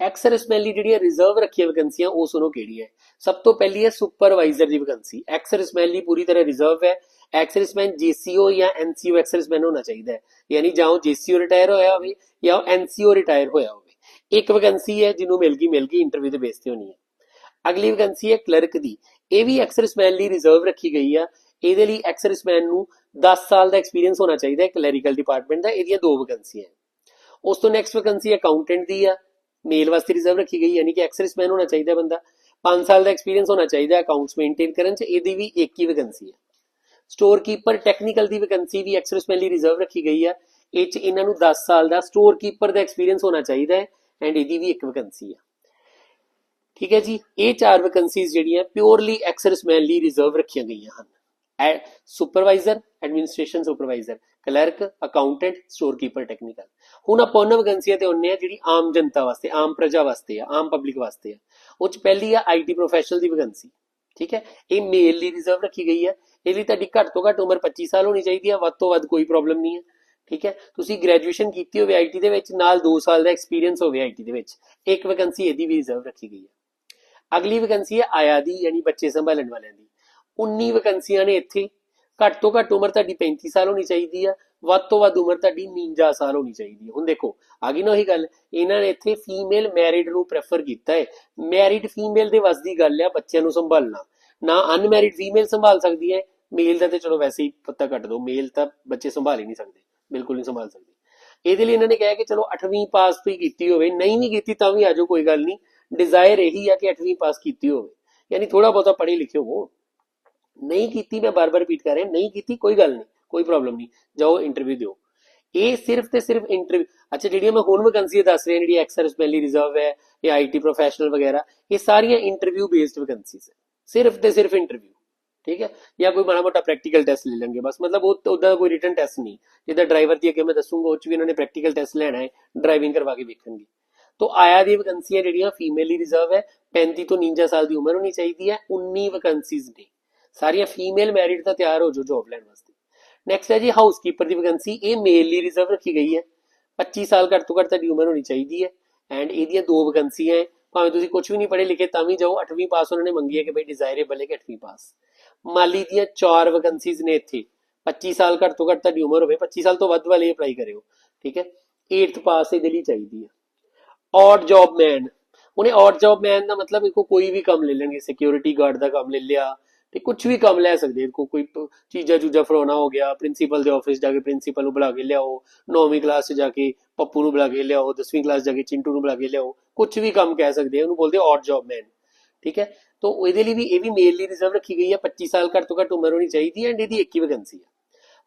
ਐਕਸਰਵਿਸਮੈਨ ਲਈ ਜਿਹੜੀਆਂ ਰਿਜ਼ਰਵ ਰੱਖੀਆਂ ਵੈਕੈਂਸੀਆਂ ਉਹ ਸੁਣੋ ਕਿਹੜੀ ਹੈ ਸਭ ਤੋਂ ਪਹਿਲੀ ਹੈ ਸੁਪਰਵਾਈਜ਼ਰ ਦੀ ਵੈਕੈਂਸੀ ਐਕਸਰਵਿਸਮੈਨ ਲਈ ਪੂਰੀ ਤਰ੍ਹਾਂ ਰਿਜ਼ਰਵ ਹੈ ਐਕਸਰਵਿਸਮੈਨ ਜੀਸੀਓ ਜਾਂ ਐਨਸੀਓ ਐਕਸਰਵਿਸਮੈਨ ਹੋਣਾ ਚਾਹੀਦਾ ਹੈ ਯਾਨੀ ਜਾਂ ਉਹ ਜੀਸੀਓ ਰਿਟਾਇਰ ਹੋਇਆ ਹੋਵੇ ਜਾਂ ਉਹ ਐਨਸੀਓ ਰਿਟਾਇਰ ਹੋਇਆ ਹੋਵੇ। ਇੱਕ ਵੈਕੈਂਸੀ ਹੈ ਜਿਹਨੂੰ ਮਿਲ ਗਈ ਮਿਲ ਗਈ ਇੰਟਰਵਿਊ ਦੇ ਬੇਸ ਤੇ ਹੋਣੀ ਹੈ। ਅਗਲੀ ਵੈਕੈਂਸੀ ਹੈ ਕਲਰਕ ਦੀ। ਇਹ ਵੀ ਐਕਸਰਸਮੈਨ ਲਈ ਰਿਜ਼ਰਵ ਰੱਖੀ ਗਈ ਆ। ਇਹਦੇ ਲਈ ਐਕਸਰਵਿਸਮੈਨ ਨੂੰ 10 ਸਾਲ ਦਾ ਐਕਸਪੀਰੀਅੰਸ ਹੋਣਾ ਚਾਹੀਦਾ ਹੈ ਕਲੈਰੀਕਲ ਡਿਪਾਰਟਮੈਂਟ ਦਾ। ਇਹਦੀਆਂ ਦੋ ਵੈਕੈਂਸੀਆਂ ਉਸ ਤੋਂ ਨੈਕਸਟ ਵੈਕੈਂਸੀ ਅਕਾਊਂਟੈਂਟ ਦੀ ਆ। ਮੇਲ ਵਾਸਤੇ ਰਿਜ਼ਰਵ ਰੱਖੀ ਗਈ, ਯਾਨੀ ਕਿ ਐਕਸਰਸਮੈਨ ਹੋਣਾ ਚਾਹੀਦਾ ਬੰਦਾ। 5 ਸਾਲ ਦਾ ਐਕਸਪੀਰੀਅੰਸ ਹੋਣਾ ਚਾਹੀਦਾ ਅਕਾਊਂਟਸ ਮੇਨਟੇਨ ਕਰਨ ਚ। ਇਹਦੀ ਵੀ ਇੱਕ ਹੀ ਵੈਕੈਂਸੀ ਹੈ। ਸਟੋਰ ਕੀਪਰ ਟੈਕਨੀਕਲ ਦੀ ਵੈਕੈਂਸੀ ਵੀ ਐਕਸਰਵਿਸਮੈਨ ਲਈ ਰਿਜ਼ਰਵ ਰੱਖੀ ਗਈ ਆ। ਇਹ ਚ ਇਹਨਾਂ ਨੂੰ 10 ਸਾਲ ਦਾ ਸਟੋਰ ਕੀਪਰ ਦਾ ਐਕਸਪੀਰੀਅੰਸ ਹੋਣਾ ਚਾਹੀਦਾ ਹੈ। ਐਂਡ ਇਹਦੀ ਵੀ ਇੱਕ ਵੈਕੈਂਸੀ ਆ। ਠੀਕ ਹੈ ਜੀ? ਇਹ ਚਾਰ ਵੈਕੈਂਸੀਜ਼ ਜਿਹੜੀਆਂ ਪਿਓਰਲੀ ਐਕਸਰਸਮੈਨ ਲਈ ਰਿਜ਼ਰਵ ਰੱਖੀਆਂ ਗਈਆਂ ਹਨ। Supervisor administration supervisor clerk accountant storekeeper technical ਹੁਣ ਆਪਾਂ ਉਹਨਾਂ ਵੈਕੈਂਸੀਆਂ ਤੇ ਆਉਂਦੇ ਆ ਜਿਹੜੀ ਆਮ ਜਨਤਾ ਵਾਸਤੇ, ਆਮ ਪ੍ਰਜਾ ਵਾਸਤੇ ਆ, ਆਮ ਪਬਲਿਕ ਵਾਸਤੇ ਆ। ਉਹ ਚ ਪਹਿਲੀ ਆ ਆਈਟੀ ਪ੍ਰੋਫੈਸ਼ਨਲ ਦੀ ਵੈਕੈਂਸੀ ਠੀਕ ਹੈ? ਇਹ ਮੇਲ ਲਈ ਰਿਜ਼ਰਵ ਰੱਖੀ ਗਈ ਹੈ ਇਹ ਲਈ ਤੁਹਾਡੀ ਘੱਟ ਤੋਂ ਘੱਟ ਉਮਰ 25 ਸਾਲ ਹੋਣੀ ਚਾਹੀਦੀ ਹੈ ਵੱਧ ਤੋਂ ਵੱਧ ਕੋਈ ਪ੍ਰੋਬਲਮ ਨਹੀਂ ਹੈ ਠੀਕ ਹੈ? ਤੁਸੀਂ ਗ੍ਰੈਜੂਏਸ਼ਨ ਕੀਤੀ ਹੋਵੇ ਆਈਟੀ ਦੇ ਵਿੱਚ, ਨਾਲ 2 ਸਾਲ ਦਾ ਐਕਸਪੀਰੀਅੰਸ ਹੋਵੇ ਆਈਟੀ ਦੇ ਵਿੱਚ। ਇੱਕ ਵੈਕੈਂਸੀ ਇਹਦੀ ਵੀ ਰਿਜ਼ਰਵ ਰੱਖੀ ਗਈ ਹੈ। ਅਗਲੀ ਵੈਕੈਂਸੀ ਹੈ ਆਇਆ ਦੀ, ਯਾਨੀ ਬੱਚੇ ਸੰਭਾਲਣ ਵਾਲਿਆਂ ਦੀ। 19 ਵੈਕੈਂਸੀਆਂ ਨੇ ਇੱਥੇ। ਘੱਟ ਤੋਂ ਘੱਟ ਉਮਰ ਤੁਹਾਡੀ 35 ਸਾਲ ਹੋਣੀ ਚਾਹੀਦੀ ਆ ਵੱਧ ਤੋਂ ਵੱਧ ਉਮਰ ਤੁਹਾਡੀ 49 ਸਾਲ ਹੋਣੀ ਚਾਹੀਦੀ ਹੈ। ਹੁਣ ਦੇਖੋ, ਆ ਗਈ ਨਾ ਉਹੀ ਗੱਲ। ਇਹਨਾਂ ਨੇ ਇੱਥੇ ਫੀਮੇਲ ਮੈਰਿਡ ਨੂੰ ਪ੍ਰੈਫਰ ਕੀਤਾ ਹੈ। ਮੈਰਿਡ ਫੀਮੇਲ ਦੇ ਵੱਸ ਦੀ ਗੱਲ ਆ, ਬੱਚਿਆਂ ਨੂੰ ਸੰਭਾਲਣਾ। ਨਾ ਅਨਮੈਰਿਡ ਫੀਮੇਲ ਸੰਭਾਲ ਸਕਦੀ ਹੈ। ਮੇਲ ਦਾ ਤੇ ਚਲੋ ਵੈਸੇ ਹੀ ਪੱਤਾ ਕੱਟ ਦੋ। ਮੇਲ ਤਾਂ ਬੱਚੇ ਸੰਭਾਲ ਹੀ ਨਹੀਂ ਸਕਦੇ। ਬਿਲਕੁਲ ਨਹੀਂ ਸੰਭਾਲ ਸਕਦੇ ਇਹਦੇ ਲਈ ਇਹਨਾਂ ਨੇ ਕਿਹਾ ਕਿ ਚਲੋ 8ਵੀਂ ਪਾਸ ਤੋਂ ਹੀ ਕੀਤੀ ਹੋਵੇ ਨਹੀਂ ਵੀ ਕੀਤੀ ਤਾਂ ਵੀ ਆਜੋ ਕੋਈ ਗੱਲ ਨਹੀਂ ਡਿਜ਼ਾਇਰ ਇਹੀ ਆ ਕਿ 8ਵੀਂ ਪਾਸ ਕੀਤੀ ਹੋਵੇ ਯਾਨੀ ਥੋੜਾ ਬਹੁਤਾ ਪੜ੍ਹੇ ਲਿਖੇ ਹੋ ਨਹੀਂ ਕੀਤੀ ਮੈਂ ਬਾਰ-ਬਾਰ ਰਿਪੀਟ ਕਰ ਰਿਹਾ ਨਹੀਂ ਕੀਤੀ ਕੋਈ ਗੱਲ ਨਹੀਂ ਕੋਈ ਪ੍ਰੋਬਲਮ ਨਹੀਂ ਜਾਓ ਇੰਟਰਵਿਊ ਦਿਓ ਇਹ ਸਿਰਫ ਤੇ ਸਿਰਫ ਇੰਟਰਵਿਊ ਅੱਛਾ ਜਿਹੜੀਆਂ ਮੈਂ ਹੁਣ ਵੈਕੈਂਸੀ ਦੱਸ ਰਿਹਾ ਜਿਹੜੀ ਐਕਸਰਸ ਪਹਿਲੀ ਰਿਜ਼ਰਵ ਹੈ ਜਾਂ ਆਈਟੀ ਪ੍ਰੋਫੈਸ਼ਨਲ ਵਗੈਰਾ ਇਹ ਸਾਰੀਆਂ ਇੰਟਰਵਿਊ ਬੇਸਡ ਵੈਕੈਂਸੀਜ਼ ਹੈ ਸਿਰਫ ਤੇ ਸਿਰਫ ਇੰਟਰਵਿਊ ਠੀਕ ਹੈ ਜਾਂ ਕੋਈ ਮਾੜਾ ਮੋਟਾ ਪ੍ਰੈਕਟੀਕਲ ਟੈਸਟ ਲੈ ਲੈਣਗੇ ਬਸ ਮਤਲਬ ਉਹ ਉਹਦਾ ਕੋਈ ਰਿਟਨ ਟੈਸਟ ਨਹੀਂ ਜਿੱਦਾਂ ਡਰਾਈਵਰ ਦੀ ਅੱਗੇ ਮੈਂ ਦੱਸੂਗਾ ਉਹ ਚ ਵੀ ਇਹਨਾਂ ਨੇ ਪ੍ਰੈਕਟੀਕਲ ਟੈਸਟ ਲੈਣਾ ਹੈ ਡਰਾਈਵਿੰਗ ਕਰਵਾ ਕੇ ਵੇਖਣਗੇ ਤੋਂ ਆਇਆ ਦੀ ਵੈਕੈਂਸੀਆਂ ਜਿਹੜੀਆਂ ਫੀਮੇਲ ਹੀ ਰਿਜ਼ਰਵ ਹੈ 35 ਤੋਂ 49 ਸਾਲ ਦੀ ਉਮਰ ਹੋਣੀ ਚਾਹੀਦੀ ਹੈ 19 ਵੈਕੈਂਸੀਜ਼ ਨੇ ਸਾਰੀਆਂ ਫੀਮੇਲ ਮੈਰਿਡ ਤਾਂ ਤਿਆਰ ਹੋ ਜੋ ਜੌਬ ਲੈਣ ਵਾਸਤੇ ਨੈਕਸਟ ਹੈ ਜੀ ਹਾਊਸਕੀਪਰ ਦੀ ਵੈਕੈਂਸੀ ਇਹ ਮੇਲ ਲਈ ਰਿਜ਼ਰਵ ਰੱਖੀ ਗਈ ਹੈ 25 ਸਾਲ ਘੱਟ ਤੋਂ ਘੱਟ ਤੁਹਾਡੀ ਉਮਰ ਹੋਣੀ ਚਾਹੀਦੀ ਹੈ ਐਂਡ ਇਹਦੀਆਂ ਦੋ ਵੈਕੈਂਸੀਆਂ ਹੈ ਭਾਵੇਂ ਤੁਸੀਂ ਕੁਝ ਵੀ ਨਹੀਂ ਪੜ੍ਹੇ ਲਿਖੇ ਤਾਂ ਵੀ ਜਾਓ 8ਵੀਂ ਪਾਸ ਉਹਨਾਂ ਨੇ ਮੰਗੀ ਹੈ ਕਿ ਬਈ ਡਿਜ਼ਾਇਰੇਬਲ ਹੈ ਕਿ 8ਵੀਂ ਪਾਸ ਮਾਲੀ ਦੀਆਂ ਚਾਰ ਵੈਕੈਂਸੀਜ਼ ਨੇ ਇੱਥੇ। 25 ਸਾਲ ਘੱਟ ਤੋਂ ਘੱਟ ਤੁਹਾਡੀ ਉਮਰ ਹੋਵੇ 25 ਸਾਲ ਤੋਂ ਵੱਧ ਵਾਲੇ ਅਪਲਾਈ ਕਰਿਓ, ਠੀਕ ਹੈ? 8th ਪਾਸ ਇਹਦੇ ਲਈ ਚਾਹੀਦੀ ਹੈ। ਔਡ ਜੌਬ ਮੈਨ ਉਹਨੇ ਔਡ ਜੌਬ ਮੈਨ ਦਾ ਮਤਲਬ ਇੱਕੋ ਕੋਈ ਵੀ ਕੰਮ ਲੈ ਲੈਣਗੇ। ਸਿਕਿਉਰਿਟੀ ਗਾਰਡ ਦਾ ਕੰਮ ਲੈ ਲਿਆ ਤੇ ਕੁਝ ਵੀ ਕੰਮ ਲੈ ਸਕਦੇ ਕੋ ਕੋਈ ਚੀਜ਼ਾਂ ਚੂਜ਼ਾਂ ਫੜਾਉਣਾ ਹੋ ਗਿਆ ਪ੍ਰਿੰਸੀਪਲ ਦੇ ਆਫਿਸ ਜਾ ਕੇ ਪ੍ਰਿੰਸੀਪਲ ਨੂੰ ਬੁਲਾ ਕੇ ਲਿਆਓ 9ਵੀਂ ਕਲਾਸ 'ਚ ਜਾ ਕੇ ਪੱਪੂ ਨੂੰ ਬੁਲਾ ਕੇ ਲਿਆਓ 10ਵੀਂ ਕਲਾਸ ਜਾ ਕੇ ਚਿੰਟੂ ਨੂੰ ਬੁਲਾ ਕੇ ਲਿਆਓ ਕੁਝ ਵੀ ਕੰਮ ਕਹਿ ਸਕਦੇ ਆ। ਉਹਨੂੰ ਬੋਲਦੇ ਔਡ ਜੌਬ ਮੈਨ ਠੀਕ ਹੈ? ਤਾਂ ਇਹਦੇ ਲਈ ਵੀ ਇਹ ਵੀ ਮੇਲ ਲਈ ਰਿਜ਼ਰਵ ਰੱਖੀ ਗਈ ਹੈ 25 ਸਾਲ ਘੱਟ ਤੋਂ ਘੱਟ ਉਮਰ ਹੋਣੀ ਚਾਹੀਦੀ ਹੈ ਐਂਡ ਇਹਦੀ ਇੱਕ ਹੀ ਵੈਕੈਂਸੀ ਹੈ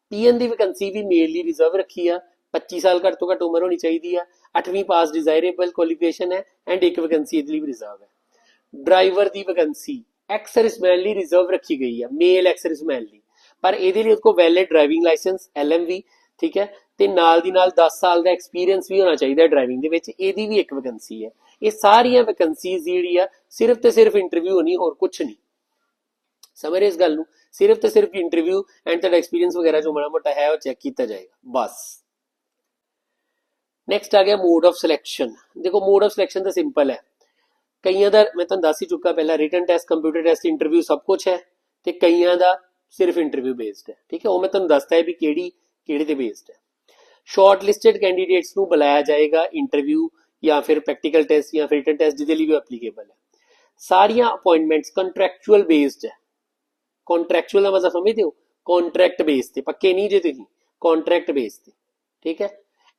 ਪੀਐਨ ਦੀ ਵੈਕੈਂਸੀ ਵੀ ਮੇਲ ਲਈ ਰਿਜ਼ਰਵ ਰੱਖੀ ਆ 25 ਸਾਲ ਘੱਟ ਤੋਂ ਘੱਟ ਉਮਰ ਹੋਣੀ ਚਾਹੀਦੀ ਆ 8ਵੀਂ ਪਾਸ ਡਿਜ਼ਾਇਰੇਬਲ ਕੁਆਲੀਫਿਕੇਸ਼ਨ ਹੈ ਐਂਡ ਇੱਕ ਵੈਕੈਂਸੀ ਇਹਦੇ ਲਈ ਵੀ ਰਿਜ਼ਰਵ ਹੈ। ਡਰਾਈਵਰ ਦੀ ਵੈਕੈਂਸੀ ਐਕਸ-ਸਰਵਿਸਮੈਨ ਲਈ ਰਿਜ਼ਰਵ ਰੱਖੀ ਗਈ ਹੈ ਮੇਲ ਐਕਸ-ਸਰਵਿਸਮੈਨ ਲਈ ਪਰ ਇਹਦੇ ਲਈ ਉਸਕੋ ਵੈਲਿਡ ਡਰਾਈਵਿੰਗ ਲਾਇਸੈਂਸ ਐਲਐਮਵੀ ਠੀਕ ਹੈ? ਤੇ ਨਾਲ ਦੀ ਨਾਲ 10 ਸਾਲ ਦਾ ਐਕਸਪੀਰੀਅੰਸ ਵੀ ਹੋਣਾ ਚਾਹੀਦਾ ਡਰਾਈਵਿੰਗ ਦੇ ਵਿੱਚ, ਇਹਦੀ ਵੀ ਇੱਕ ਵੈਕੈਂਸੀ ਹੈ। ਇਹ ਸਾਰੀਆਂ ਵੈਕੈਂਸੀਜ਼ ਜਿਹੜੀ ਆ, ਸਿਰਫ ਤੇ ਸਿਰਫ ਇੰਟਰਵਿਊ ਹੋਣੀ ਹੋਰ ਕੁਝ ਨਹੀਂ। ਸਮਝ ਰਹੇ ਇਸ ਗੱਲ ਨੂੰ? ਸਿਰਫ ਤੇ ਸਿਰਫ ਇੰਟਰਵਿਊ ਐਂਡ ਤੁਹਾਡਾ ਐਕਸਪੀਰੀਅੰਸ ਵਗੈਰਾ ਜੋ ਮਾੜਾ ਮੋਟਾ ਹੈ, ਉਹ ਚੈੱਕ ਕੀਤਾ ਜਾਏਗਾ। ਬਸ। ਨੈਕਸਟ ਆ ਗਿਆ ਮੋਡ ਆਫ ਸਿਲੈਕਸ਼ਨ ਦੇਖੋ ਮੋਡ ਆਫ ਸਿਲੈਕਸ਼ਨ ਤਾਂ ਸਿੰਪਲ ਹੈ। ਕਈਆਂ ਦਾ, ਮੈਂ ਤੁਹਾਨੂੰ ਦੱਸ ਹੀ ਚੁੱਕਾ ਪਹਿਲਾਂ written test computer test interview ਸਭ ਕੁਝ ਹੈ ਤੇ ਕਈਆਂ ਦਾ ਸਿਰਫ ਇੰਟਰਵਿਊ ਬੇਸਡ ਹੈ। ਠੀਕ ਹੈ, ਉਹ ਮੈਂ ਤੁਹਾਨੂੰ ਦੱਸਦਾ ਹੈ ਵੀ ਕਿਹੜੀ, ਕਿਹੜੇ ਤੇ ਬੇਸਡ ਹੈ। ਸ਼ਾਰਟ ਲਿਸਟਡ ਕੈਂਡੀਡੇਟਸ ਨੂੰ ਬੁਲਾਇਆ ਜਾਏਗਾ ਇੰਟਰਵਿਊ ਜਾਂ ਫਿਰ ਪ੍ਰੈਕਟੀਕਲ ਟੈਸਟ ਜਾਂ ਫਿਰ ਰਿਟਨ ਟੈਸਟ ਜਿਹਦੇ ਲਈ ਵੀ ਐਪਲੀਕੇਬਲ ਹੈ ਸਾਰੀਆਂ ਅਪਾਇੰਟਮੈਂਟਸ ਕੰਟਰੈਕਚੁਅਲ ਬੇਸਡ ਹੈ ਕੰਟਰੈਕਚੁਅਲ ਦਾ ਮਤਲਬ ਸਮਝਦੇ ਹੋ ਕੰਟਰੈਕਟ ਬੇਸ ਤੇ ਪੱਕੇ ਨਹੀਂ ਜੇ ਤੁਸੀਂ ਕੰਟਰੈਕਟ ਬੇਸ ਤੇ ਠੀਕ ਹੈ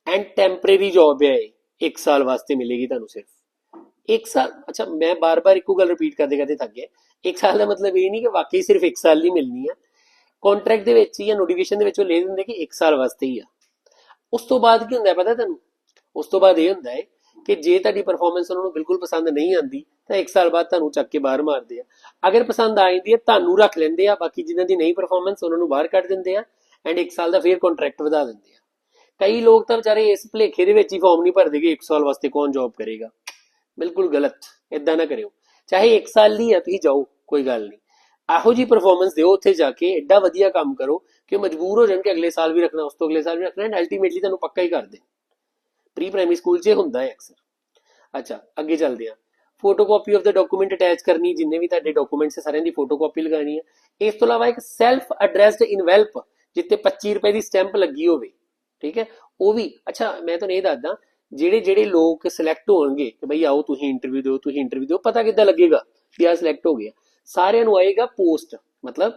ਐਂਡ ਟੈਂਪਰੇਰੀ ਜੌਬ ਹੈ ਇਹ 1 ਸਾਲ ਵਾਸਤੇ ਮਿਲੇਗੀ ਤੁਹਾਨੂੰ ਸਿਰਫ 1 ਸਾਲ ਅੱਛਾ ਮੈਂ ਬਾਰ-ਬਾਰ ਇੱਕੋ ਗੱਲ ਰਿਪੀਟ ਕਰਦੇ ਕਰਦੇ ਥੱਕ ਗਿਆ 1 ਸਾਲ ਦਾ ਮਤਲਬ ਇਹ ਨਹੀਂ ਕਿ ਵਾਕਈ ਸਿਰਫ 1 ਸਾਲ ਹੀ ਮਿਲਣੀ ਆ ਕੰਟਰੈਕਟ ਦੇ ਵਿੱਚ ਹੀ ਜਾਂ ਨੋਟੀਫਿਕੇਸ਼ਨ ਦੇ ਵਿੱਚ ਉਹ ਲੈ ਦਿੰਦੇ ਕਿ 1 ਸਾਲ ਵਾਸਤੇ ਹੀ ਆ ਉਸ ਤੋਂ ਬਾਅਦ ਕੀ ਹੁੰਦਾ ਹੈ ਪਤਾ ਤੁਹਾਨੂੰ ਉਸ ਤੋਂ ਬਾਅਦ ਇਹ ਹੁੰਦਾ ਹੈ ਕਿ ਜੇ ਤੁਹਾਡੀ ਪਰਫਾਰਮੈਂਸ ਉਹਨਾਂ ਨੂੰ ਬਿਲਕੁਲ ਪਸੰਦ ਨਹੀਂ ਆਂਦੀ ਤਾਂ 1 ਸਾਲ ਬਾਅਦ ਤੁਹਾਨੂੰ ਚੱਕ ਕੇ ਬਾਹਰ ਮਾਰਦੇ ਆ। ਅਗਰ ਪਸੰਦ ਆ ਜਾਂਦੀ ਹੈ, ਤੁਹਾਨੂੰ ਰੱਖ ਲੈਂਦੇ ਆ, ਬਾਕੀ ਜਿਨ੍ਹਾਂ ਦੀ ਨਹੀਂ ਪਰਫਾਰਮੈਂਸ ਉਹਨਾਂ ਨੂੰ ਬਾਹਰ ਕੱਢ ਦਿੰਦੇ ਆ ਐਂਡ 1 ਸਾਲ ਦਾ ਫੇਰ ਕੰਟਰੈਕਟ ਵਧਾ ਦਿੰਦੇ ਆ। ਕਈ ਲੋਕ ਤਾਂ ਵਿਚਾਰੇ ਇਸ ਭਲੇਖੇ ਦੇ ਵਿੱਚ ਹੀ ਫਾਰਮ ਨਹੀਂ ਭਰਦੇ ਕਿ 1 ਸਾਲ ਵਾਸਤੇ ਕੌਣ ਜੌਬ ਕਰੇਗਾ। ਬਿਲਕੁਲ ਗਲਤ ਇਦਾਂ ਨਾ ਕਰਿਓ। ਚਾਹੇ 1 ਸਾਲ ਲਈ ਆ, ਤੁਸੀਂ ਜਾਓ, ਕੋਈ ਗੱਲ ਨਹੀਂ। ਇਹੋ ਜੀ ਪਰਫਾਰਮੈਂਸ ਦਿਓ ਉੱਥੇ ਜਾ ਕੇ ਐਡਾ ਵਧੀਆ ਕੰਮ ਕਰੋ ਕਿ ਮਜਬੂਰ ਹੋ ਜਾਣ ਕਿ ਅਗਲੇ ਸਾਲ ਵੀ ਰੱਖਣਾ, ਉਸ ਤੋਂ ਅਗਲੇ ਸਾਲ ਵੀ ਰੱਖਣਾ ਐਂਡ ਅਲਟੀਮੇਟਲੀ ਤੁਹਾਨੂੰ ਪੱਕਾ ਹੀ ਕਰ ਦੇ ਪ੍ਰੀ ਪ੍ਰਾਇਮਰੀ ਸਕੂਲ 'ਚ ਹੁੰਦਾ ਹੈ ਅਕਸਰ। ਅੱਛਾ, ਅੱਗੇ ਚੱਲਦੇ ਹਾਂ। ਫੋਟੋਕਾਪੀ ਆਫ ਦਾ ਡਾਕੂਮੈਂਟ ਅਟੈਚ ਕਰਨੀ, ਜਿੰਨੇ ਵੀ ਤੁਹਾਡੇ ਡਾਕੂਮੈਂਟਸ ਸਾਰਿਆਂ ਦੀ ਫੋਟੋਕਾਪੀ ਲਗਾਣੀ ਹੈ। ਇਸ ਤੋਂ ਇਲਾਵਾ ਇੱਕ ਸੈਲਫ ਐਡਰੈਸਡ ਇਨਵੈਲਪ ਜਿੱਤੇ 25 ਰੁਪਏ ਦੀ ਸਟੈਂਪ ਲੱਗੀ ਹੋਵੇ, ਠੀਕ ਹੈ? ਉਹ ਵੀ, ਅੱਛਾ, ਮੈਂ ਤੁਹਾਨੂੰ ਇਹ ਦੱਸਦਾ, ਜਿਹੜੇ ਜਿਹੜੇ ਲੋਕ ਸਿਲੈਕਟ ਹੋਣਗੇ, ਕਿ ਭਈ ਆਓ ਤੁਸੀਂ ਇੰਟਰਵਿਊ ਦਿਓ, ਤੁਸੀਂ ਇੰਟਰਵਿਊ ਦਿਓ, ਪਤਾ ਕਿੱਦਾਂ ਲੱਗੇਗਾ ਵੀ ਆ ਸਿਲੈਕਟ ਹੋ ਗਿਆ। ਸਾਰਿਆਂ ਨੂੰ ਆਏਗਾ ਪੋਸਟ ਮਤਲਬ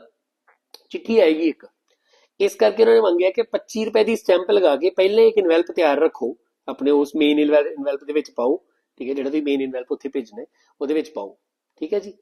ਚਿੱਠੀ ਆਏਗੀ ਇੱਕ। ਇਸ ਕਰਕੇ ਉਹਨਾਂ ਨੇ ਮੰਗਿਆ ਕਿ 25 ਰੁਪਏ ਦੀ ਸਟੈਂਪ ਲਗਾ ਕੇ ਪਹਿਲੇ ਇੱਕ ਇਨਵੈਲਪ ਤਿਆਰ ਰੱਖੋ ਆਪਣੇ ਉਸ ਮੇਨ ਇਨਵੈਲਪ ਦੇ ਵਿੱਚ ਪਾਓ, ਠੀਕ ਹੈ, ਜਿਹੜਾ ਤੁਸੀਂ ਮੇਨ ਇਨਵੈਲਪ ਉੱਥੇ ਭੇਜਣਾ ਹੈ, ਉਹਦੇ ਵਿੱਚ ਪਾਓ, ਠੀਕ ਹੈ ਜੀ?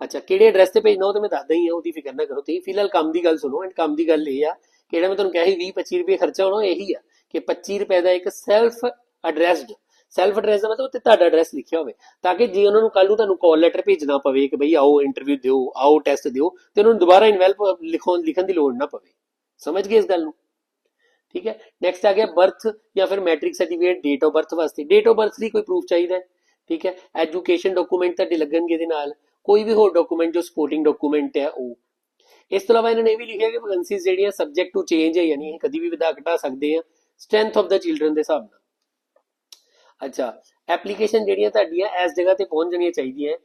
ਅੱਛਾ, ਕਿਹੜੇ ਐਡਰੈਸ ਤੇ ਭੇਜਣਾ ਉਹ ਤਾਂ ਮੈਂ ਦੱਸਦਾ ਹੀ ਹਾਂ, ਉਹਦੀ ਫਿਕਰ ਨਾ ਕਰੋ ਤੁਸੀਂ। ਫਿਲਹਾਲ ਕੰਮ ਦੀ ਗੱਲ ਸੁਣੋ ਐਂਡ ਕੰਮ ਦੀ ਗੱਲ ਇਹ ਆ ਕਿ ਮੈਂ ਤੁਹਾਨੂੰ ਕਿਹਾ ਸੀ 20 25 ਰੁਪਏ ਖਰਚਾ ਹੋਣਾ, ਇਹੀ ਆ ਕਿ 25 ਰੁਪਏ ਦਾ ਇੱਕ ਸੈਲਫ ਐਡਰੈਸਡ ਸੈਲਫ ਐਡਰੈਸ ਦਾ ਮਤਲਬ ਉੱਤੇ ਤੁਹਾਡਾ ਐਡਰੈਸ ਲਿਖਿਆ ਹੋਵੇ, ਤਾਂ ਕਿ ਜੇ ਉਹਨਾਂ ਨੂੰ ਕੱਲ ਨੂੰ ਤੁਹਾਨੂੰ ਕਾਲ ਲੈਟਰ ਭੇਜਣਾ ਪਵੇ ਕਿ ਭਈ ਆਓ ਇੰਟਰਵਿਊ ਦਿਓ, ਆਓ ਟੈਸਟ ਦਿਓ, ਤੇ ਉਹਨਾਂ ਨੂੰ ਦੁਬਾਰਾ ਇਨਵੈਲਪ ਲਿਖਣ ਦੀ ਲੋੜ ਨਾ ਪਵੇ। ਸਮਝ ਗਏ ਇਸ ਗੱਲ ਨੂੰ? ਠੀਕ ਹੈ? ਨੈਕਸਟ ਆ ਗਿਆ ਬਰਥ ਜਾਂ ਫਿਰ matric certificate date of birth ਵਾਸਤੇ। ਡੇਟ ਆਫ ਬਰਥ ਲਈ ਕੋਈ ਪ੍ਰੂਫ ਚਾਹੀਦਾ ਹੈ? ਠੀਕ ਹੈ? ਐਜੂਕੇਸ਼ਨ ਡਾਕੂਮੈਂਟ ਤੁਹਾਡੇ ਲੱਗਣਗੇ ਇਹਦੇ ਨਾਲ। ਕੋਈ ਵੀ ਹੋਰ ਡਾਕੂਮੈਂਟ ਜੋ ਸਪੋਰਟਿੰਗ ਡਾਕੂਮੈਂਟ ਹੈ ਉਹ। ਇਸ ਤੋਂ ਇਲਾਵਾ ਇਹਨਾਂ ਨੇ ਇਹ ਵੀ ਲਿਖਿਆ ਕਿ ਵੈਕੈਂਸੀਜ਼ ਜਿਹੜੀਆਂ ਸਬਜੈਕਟ ਟੂ ਚੇਂਜ ਹੈ, ਯਾਨੀ ਅਸੀਂ ਕਦੀ ਵੀ ਵਧਾ ਘਟਾ ਸਕਦੇ ਹਾਂ ਸਟਰੈਂਥ ਆਫ ਦਾ ਚਿਲਡਰਨ ਦੇ ਹਿਸਾਬ ਨਾਲ। ਅੱਛਾ ਐਪਲੀਕੇਸ਼ਨ ਜਿਹੜੀਆਂ ਤੁਹਾਡੀਆਂ ਇਸ ਜਗ੍ਹਾ ਤੇ ਪਹੁੰਚ ਜਾਣੀਆਂ ਚਾਹੀਦੀਆਂ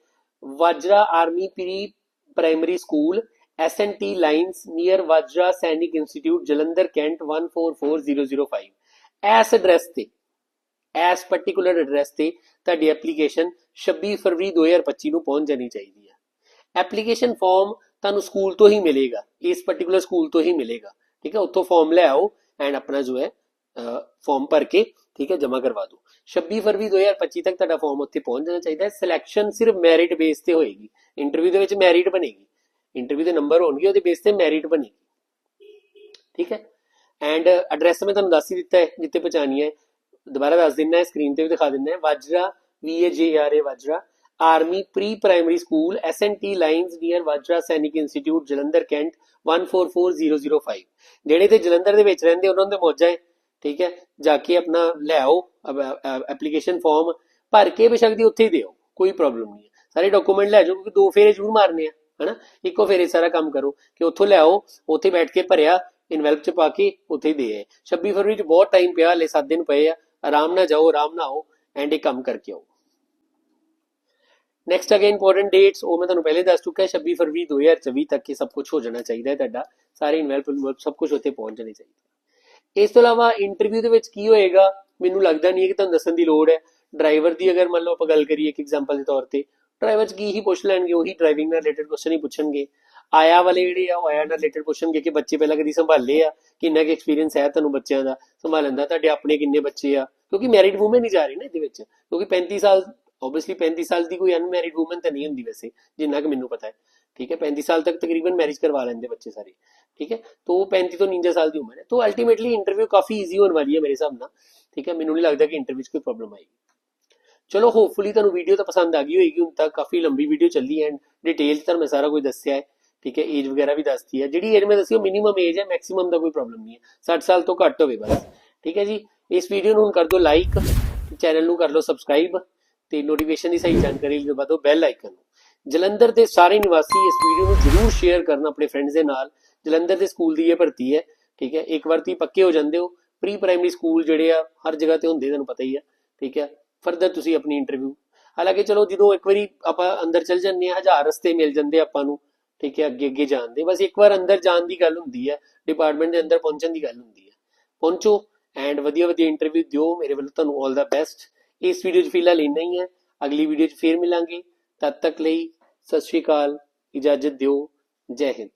Vajra army pre primary school SNT lines near Vajra Sainik institute Jalandhar cantt 144005 ਇਸ ਐਡਰੈਸ ਤੇ ਇਸ ਪਾਰਟਿਕੂਲਰ ਐਡਰੈਸ ਤੇ ਤੁਹਾਡੀ ਐਪਲੀਕੇਸ਼ਨ 26 ਫਰਵਰੀ 2025 ਨੂੰ ਪਹੁੰਚ ਜਾਣੀ ਚਾਹੀਦੀ ਹੈ। ਐਪਲੀਕੇਸ਼ਨ ਫਾਰਮ ਤੁਹਾਨੂੰ ਸਕੂਲ ਤੋਂ ਹੀ ਮਿਲੇਗਾ, ਇਸ ਪਾਰਟਿਕੂਲਰ ਸਕੂਲ ਤੋਂ ਹੀ ਮਿਲੇਗਾ। ਠੀਕ ਹੈ, ਉੱਥੋਂ ਫਾਰਮ ਲੈ ਆਓ ਐਂਡ ਆਪਣਾ ਜੋ ਹੈ ਫਾਰਮ ਭਰ ਕੇ, ਠੀਕ ਹੈ, ਜਮ੍ਹਾਂ ਕਰਵਾ ਦਿਓ। 26 ਫਰਵਰੀ 2025 ਤੱਕ ਤੁਹਾਡਾ ਫਾਰਮ ਉੱਥੇ ਪਹੁੰਚ ਜਾਣਾ ਚਾਹੀਦਾ ਹੈ। ਸਿਲੈਕਸ਼ਨ ਸਿਰਫ ਮੈਰਿਟ ਬੇਸ ਤੇ ਹੋਏਗੀ। ਇੰਟਰਵਿਊ ਦੇ ਵਿੱਚ ਮੈਰਿਟ ਬਣੇਗੀ। ਇੰਟਰਵਿਊ ਦੇ ਨੰਬਰ ਹੋਣਗੇ, ਉਹਦੇ ਬੇਸ ਤੇ ਮੈਰਿਟ ਬਣੇਗੀ। ਠੀਕ ਹੈ? ਐਂਡ ਐਡਰੈਸ ਮੈਂ ਤੁਹਾਨੂੰ ਦੱਸ ਹੀ ਦਿੱਤਾ ਹੈ, ਜਿੱਥੇ ਪਹੁੰਚਾਣੀ ਹੈ। ਦੁਬਾਰਾ ਦੱਸ ਦਿੰਦਾ ਹੈ ਸਕਰੀਨ ਤੇ ਵੀ ਦਿਖਾ ਦਿੰਦਾ ਹੈ। Vajra V A J R A Vajra. Army pre primary school SNT lines near Vajra Sainik institute Jalandhar cantt 144005 ਜਿਹੜੇ ਤੇ ਜਲੰਧਰ ਦੇ ਵਿੱਚ ਰਹਿੰਦੇ, ਉਹਨਾਂ ਦੇ ਮੌਜਾ ਹੈ। ਠੀਕ ਹੈ? ਜਾ ਕੇ ਆਪਣਾ ਲੈ ਆਓ ਐਪਲੀਕੇਸ਼ਨ ਫਾਰਮ ਭਰ ਕੇ ਬੇਸ਼ੱਕ ਦੀ ਉੱਥੇ ਹੀ ਦਿਓ, ਕੋਈ ਪ੍ਰੋਬਲਮ ਨਹੀਂ ਸਾਰੇ ਡਾਕੂਮੈਂਟ ਲੈ ਜਾਓ, ਕਿਉਂਕਿ ਦੋ ਫੇਰੇ ਜ਼ਰੂਰ ਮਾਰਨੇ ਆ। ਹਨਾ? ਇੱਕੋ ਫੇਰੇ ਸਾਰਾ ਕੰਮ ਕਰੋ ਕਿ ਉੱਥੋਂ ਲੈ ਉੱਥੇ ਬੈਠ ਕੇ ਭਰਿਆ ਇਨਵੈਲਪ ਚ ਪਾ ਕੇ ਉੱਥੇ ਹੀ ਦੇ ਆਏ। 26 ਫਰਵਰੀ ਚ ਬਹੁਤ ਟਾਈਮ ਪਿਆ, ਹਲੇ 7 ਦਿਨ ਪਏ ਆ। ਆਰਾਮ ਨਾਲ ਜਾਓ, ਆਰਾਮ ਨਾਲ ਆਓ ਐਂਡ ਇਹ ਕੰਮ ਕਰਕੇ ਆਓ। ਨੈਕਸਟ ਅਗੇ ਇੰਪੋਰਟੈਂਟ ਡੇਟਸ ਉਹ ਮੈਂ ਤੁਹਾਨੂੰ ਪਹਿਲੇ ਦੱਸ ਚੁੱਕਾ 26 ਫਰਵਰੀ 2024 ਤੱਕ ਇਹ ਸਭ ਕੁਝ ਹੋ ਜਾਣਾ ਚਾਹੀਦਾ ਹੈ ਤੁਹਾਡਾ। ਸਾਰੇ ਇਨਵੈਲਪ ਸਭ ਕੁਝ ਉੱਥੇ ਪਹੁੰਚ ਜਾਣੇ ਚਾਹੀਦਾ ਇਸ ਤੋਂ ਇਲਾਵਾ ਇੰਟਰਵਿਊ ਦੇ ਵਿੱਚ ਕੀ ਹੋਏਗਾ, ਮੈਨੂੰ ਲੱਗਦਾ ਨਹੀਂ ਹੈ ਕਿ ਤੁਹਾਨੂੰ ਦੱਸਣ ਦੀ ਲੋੜ ਹੈ। ਡਰਾਈਵਰ ਦੀ ਅਗਰ ਮੰਨ ਲਓ ਆਪਾਂ ਗੱਲ ਕਰੀਏ ਇੱਕ ਐਗਜ਼ਾਮਪਲ ਦੇ ਤੌਰ ਤੇ ਡਰਾਈਵਰ ਚ ਕੀ ਹੀ ਪੁੱਛ ਲੈਣਗੇ, ਉਹੀ ਡਰਾਈਵਿੰਗ ਨਾਲ ਰਿਲੇਟਡ ਕੁਐਸਚਨ ਹੀ ਪੁੱਛਣਗੇ। ਆਇਆ ਵਾਲੇ ਜਿਹੜੇ ਆ, ਉਹ ਆਇਆ ਨਾਲ ਰਿਲੇਟਡ ਪੁੱਛਣਗੇ ਕਿ ਬੱਚੇ ਪਹਿਲਾਂ ਕਦੀ ਸੰਭਾਲੇ ਆ, ਕਿੰਨਾ ਕੁ ਐਕਸਪੀਰੀਅੰਸ ਹੈ ਤੁਹਾਨੂੰ ਬੱਚਿਆਂ ਦਾ, ਸੰਭਾਲਣ ਦਾ, ਤੁਹਾਡੇ ਆਪਣੇ ਕਿੰਨੇ ਬੱਚੇ ਆ, ਕਿਉਂਕਿ ਮੈਰਿਡ ਵੂਮਨ ਨਹੀਂ ਜਾ ਰਹੀ ਨਾ ਇਹਦੇ ਵਿੱਚ, ਕਿਉਂਕਿ 35 ਸਾਲ ਆਬਵੀਅਸਲੀ 35 ਸਾਲ ਦੀ ਕੋਈ ਅਨਮੈਰਿਡ ਵੂਮਨ ਤਾਂ ਨਹੀਂ ਹੁੰਦੀ ਵੈਸੇ, ਜਿੰਨਾ ਕਿ ਮੈਨੂੰ ਪਤਾ ਹੈ। ਠੀਕ ਹੈ 35 ਸਾਲ ਤੱਕ ਤਕਰੀਬਨ ਮੈਰਿਜ ਕਰਵਾ ਲੈਂਦੇ ਬੱਚੇ ਸਾਰੇ। ਠੀਕ ਹੈ, ਤੋਂ 35 ਤੋਂ 49 ਸਾਲ ਦੀ ਉਮਰ ਹੈ, ਤੋਂ ਅਲਟੀਮੇਟਲੀ ਇੰਟਰਵਿਊ ਕਾਫੀ ਈਜ਼ੀ ਹੋਣ ਵਾਲੀ ਹੈ ਮੇਰੇ ਹਿਸਾਬ ਨਾਲ। ਠੀਕ ਹੈ, ਮੈਨੂੰ ਨਹੀਂ ਲੱਗਦਾ ਕਿ ਇੰਟਰਵਿਊ 'ਚ ਕੋਈ ਪ੍ਰੋਬਲਮ ਆਏਗੀ। ਚਲੋ ਹੋਪਫੁਲੀ ਤੁਹਾਨੂੰ ਵੀਡੀਓ ਤਾਂ ਪਸੰਦ ਆ ਗਈ ਹੋਏਗੀ, ਹੁਣ ਤੱਕ ਕਾਫੀ ਲੰਬੀ ਵੀਡੀਓ ਚੱਲੀ ਐਂਡ ਡਿਟੇਲ ਤਾਂ ਮੈਂ ਸਾਰਾ ਕੁਝ ਦੱਸਿਆ ਹੈ, ਠੀਕ ਹੈ ਏਜ ਵਗੈਰਾ ਵੀ ਦੱਸਤੀ ਹੈ। ਜਿਹੜੀ ਏਜ ਮੈਂ ਦੱਸੀ ਉਹ ਮਿਨੀਮਮ ਏਜ ਹੈ ਮੈਕਸਿਮਮ ਦਾ ਕੋਈ ਪ੍ਰੋਬਲਮ ਨਹੀਂ ਹੈ। 60 ਸਾਲ ਤੋਂ ਘੱਟ ਹੋਵੇ ਬਸ, ਠੀਕ ਹੈ ਜੀ? ਇਸ ਵੀਡੀਓ ਨੂੰ ਹੁਣ ਕਰ ਦਿਓ ਲਾਈਕ ਚੈਨਲ ਨੂੰ ਕਰ ਲਓ ਸਬਸਕ੍ਰਾਈਬ ਤੇ ਨੋਟੀਫਿਕੇਸ਼ਨ ਦੀ ਸਹੀ ਜਾਣਕਾਰੀ ਲਈ ਦਬਾ ਬੈਲ ਆਈਕਨ ਨੂੰ। ਜਲੰਧਰ ਦੇ ਸਾਰੇ ਨਿਵਾਸੀ ਇਸ ਵੀਡੀਓ ਨੂੰ ਜਰੂਰ ਸ਼ੇਅਰ ਕਰਨ ਆਪਣੇ ਫਰੈਂਡਸ ਦੇ ਨਾਲ। ਜਲੰਧਰ ਦੇ ਸਕੂਲ ਦੀ ਇਹ ਭਰਤੀ ਹੈ, ਠੀਕ ਹੈ? ਇੱਕ ਵਾਰ ਤੁਸੀਂ ਪੱਕੇ ਹੋ ਜਾਂਦੇ ਹੋ। ਪ੍ਰੀ ਪ੍ਰਾਇਮਰੀ ਸਕੂਲ ਜਿਹੜੇ ਆ, ਹਰ ਜਗ੍ਹਾ ਤੇ ਹੁੰਦੇ, ਤੁਹਾਨੂੰ ਪਤਾ ਹੀ ਆ, ਠੀਕ ਹੈ? ਫਰਦਰ ਤੁਸੀਂ ਆਪਣੀ ਇੰਟਰਵਿਊ ਹਾਲਾਂਕਿ ਚਲੋ ਜਦੋਂ ਇੱਕ ਵਾਰੀ ਆਪਾਂ ਅੰਦਰ ਚਲ ਜਾਂਦੇ ਆ ਹਜ਼ਾਰ ਰਸਤੇ ਮਿਲ ਜਾਂਦੇ ਆਪਾਂ ਨੂੰ, ਠੀਕ ਹੈ, ਅੱਗੇ ਅੱਗੇ ਜਾਣ ਦੇ। ਬਸ ਇੱਕ ਵਾਰ ਅੰਦਰ ਜਾਣ ਦੀ ਗੱਲ ਹੁੰਦੀ ਹੈ ਡਿਪਾਰਟਮੈਂਟ ਦੇ ਅੰਦਰ ਪਹੁੰਚਣ ਦੀ ਗੱਲ ਹੁੰਦੀ ਹੈ। ਪਹੁੰਚੋ ਐਂਡ ਵਧੀਆ ਵਧੀਆ ਇੰਟਰਵਿਊ ਦਿਓ, ਮੇਰੇ ਵੱਲੋਂ ਤੁਹਾਨੂੰ 올 ਦਾ ਬੈਸਟ ਇਸ ਵੀਡੀਓ 'ਚ ਫਿਲਹਾਲ ਇੰਨਾ ਹੀ ਹੈ। ਅਗਲੀ ਵੀਡੀਓ 'ਚ ਫੇਰ ਮਿਲਾਂਗੇ। ਤਦ ਤੱਕ ਲਈ ਸਤਿ ਸ਼੍ਰੀ ਅਕਾਲ, ਇਜਾਜ਼ਤ ਦਿਓ। ਜੈ ਹਿੰਦ।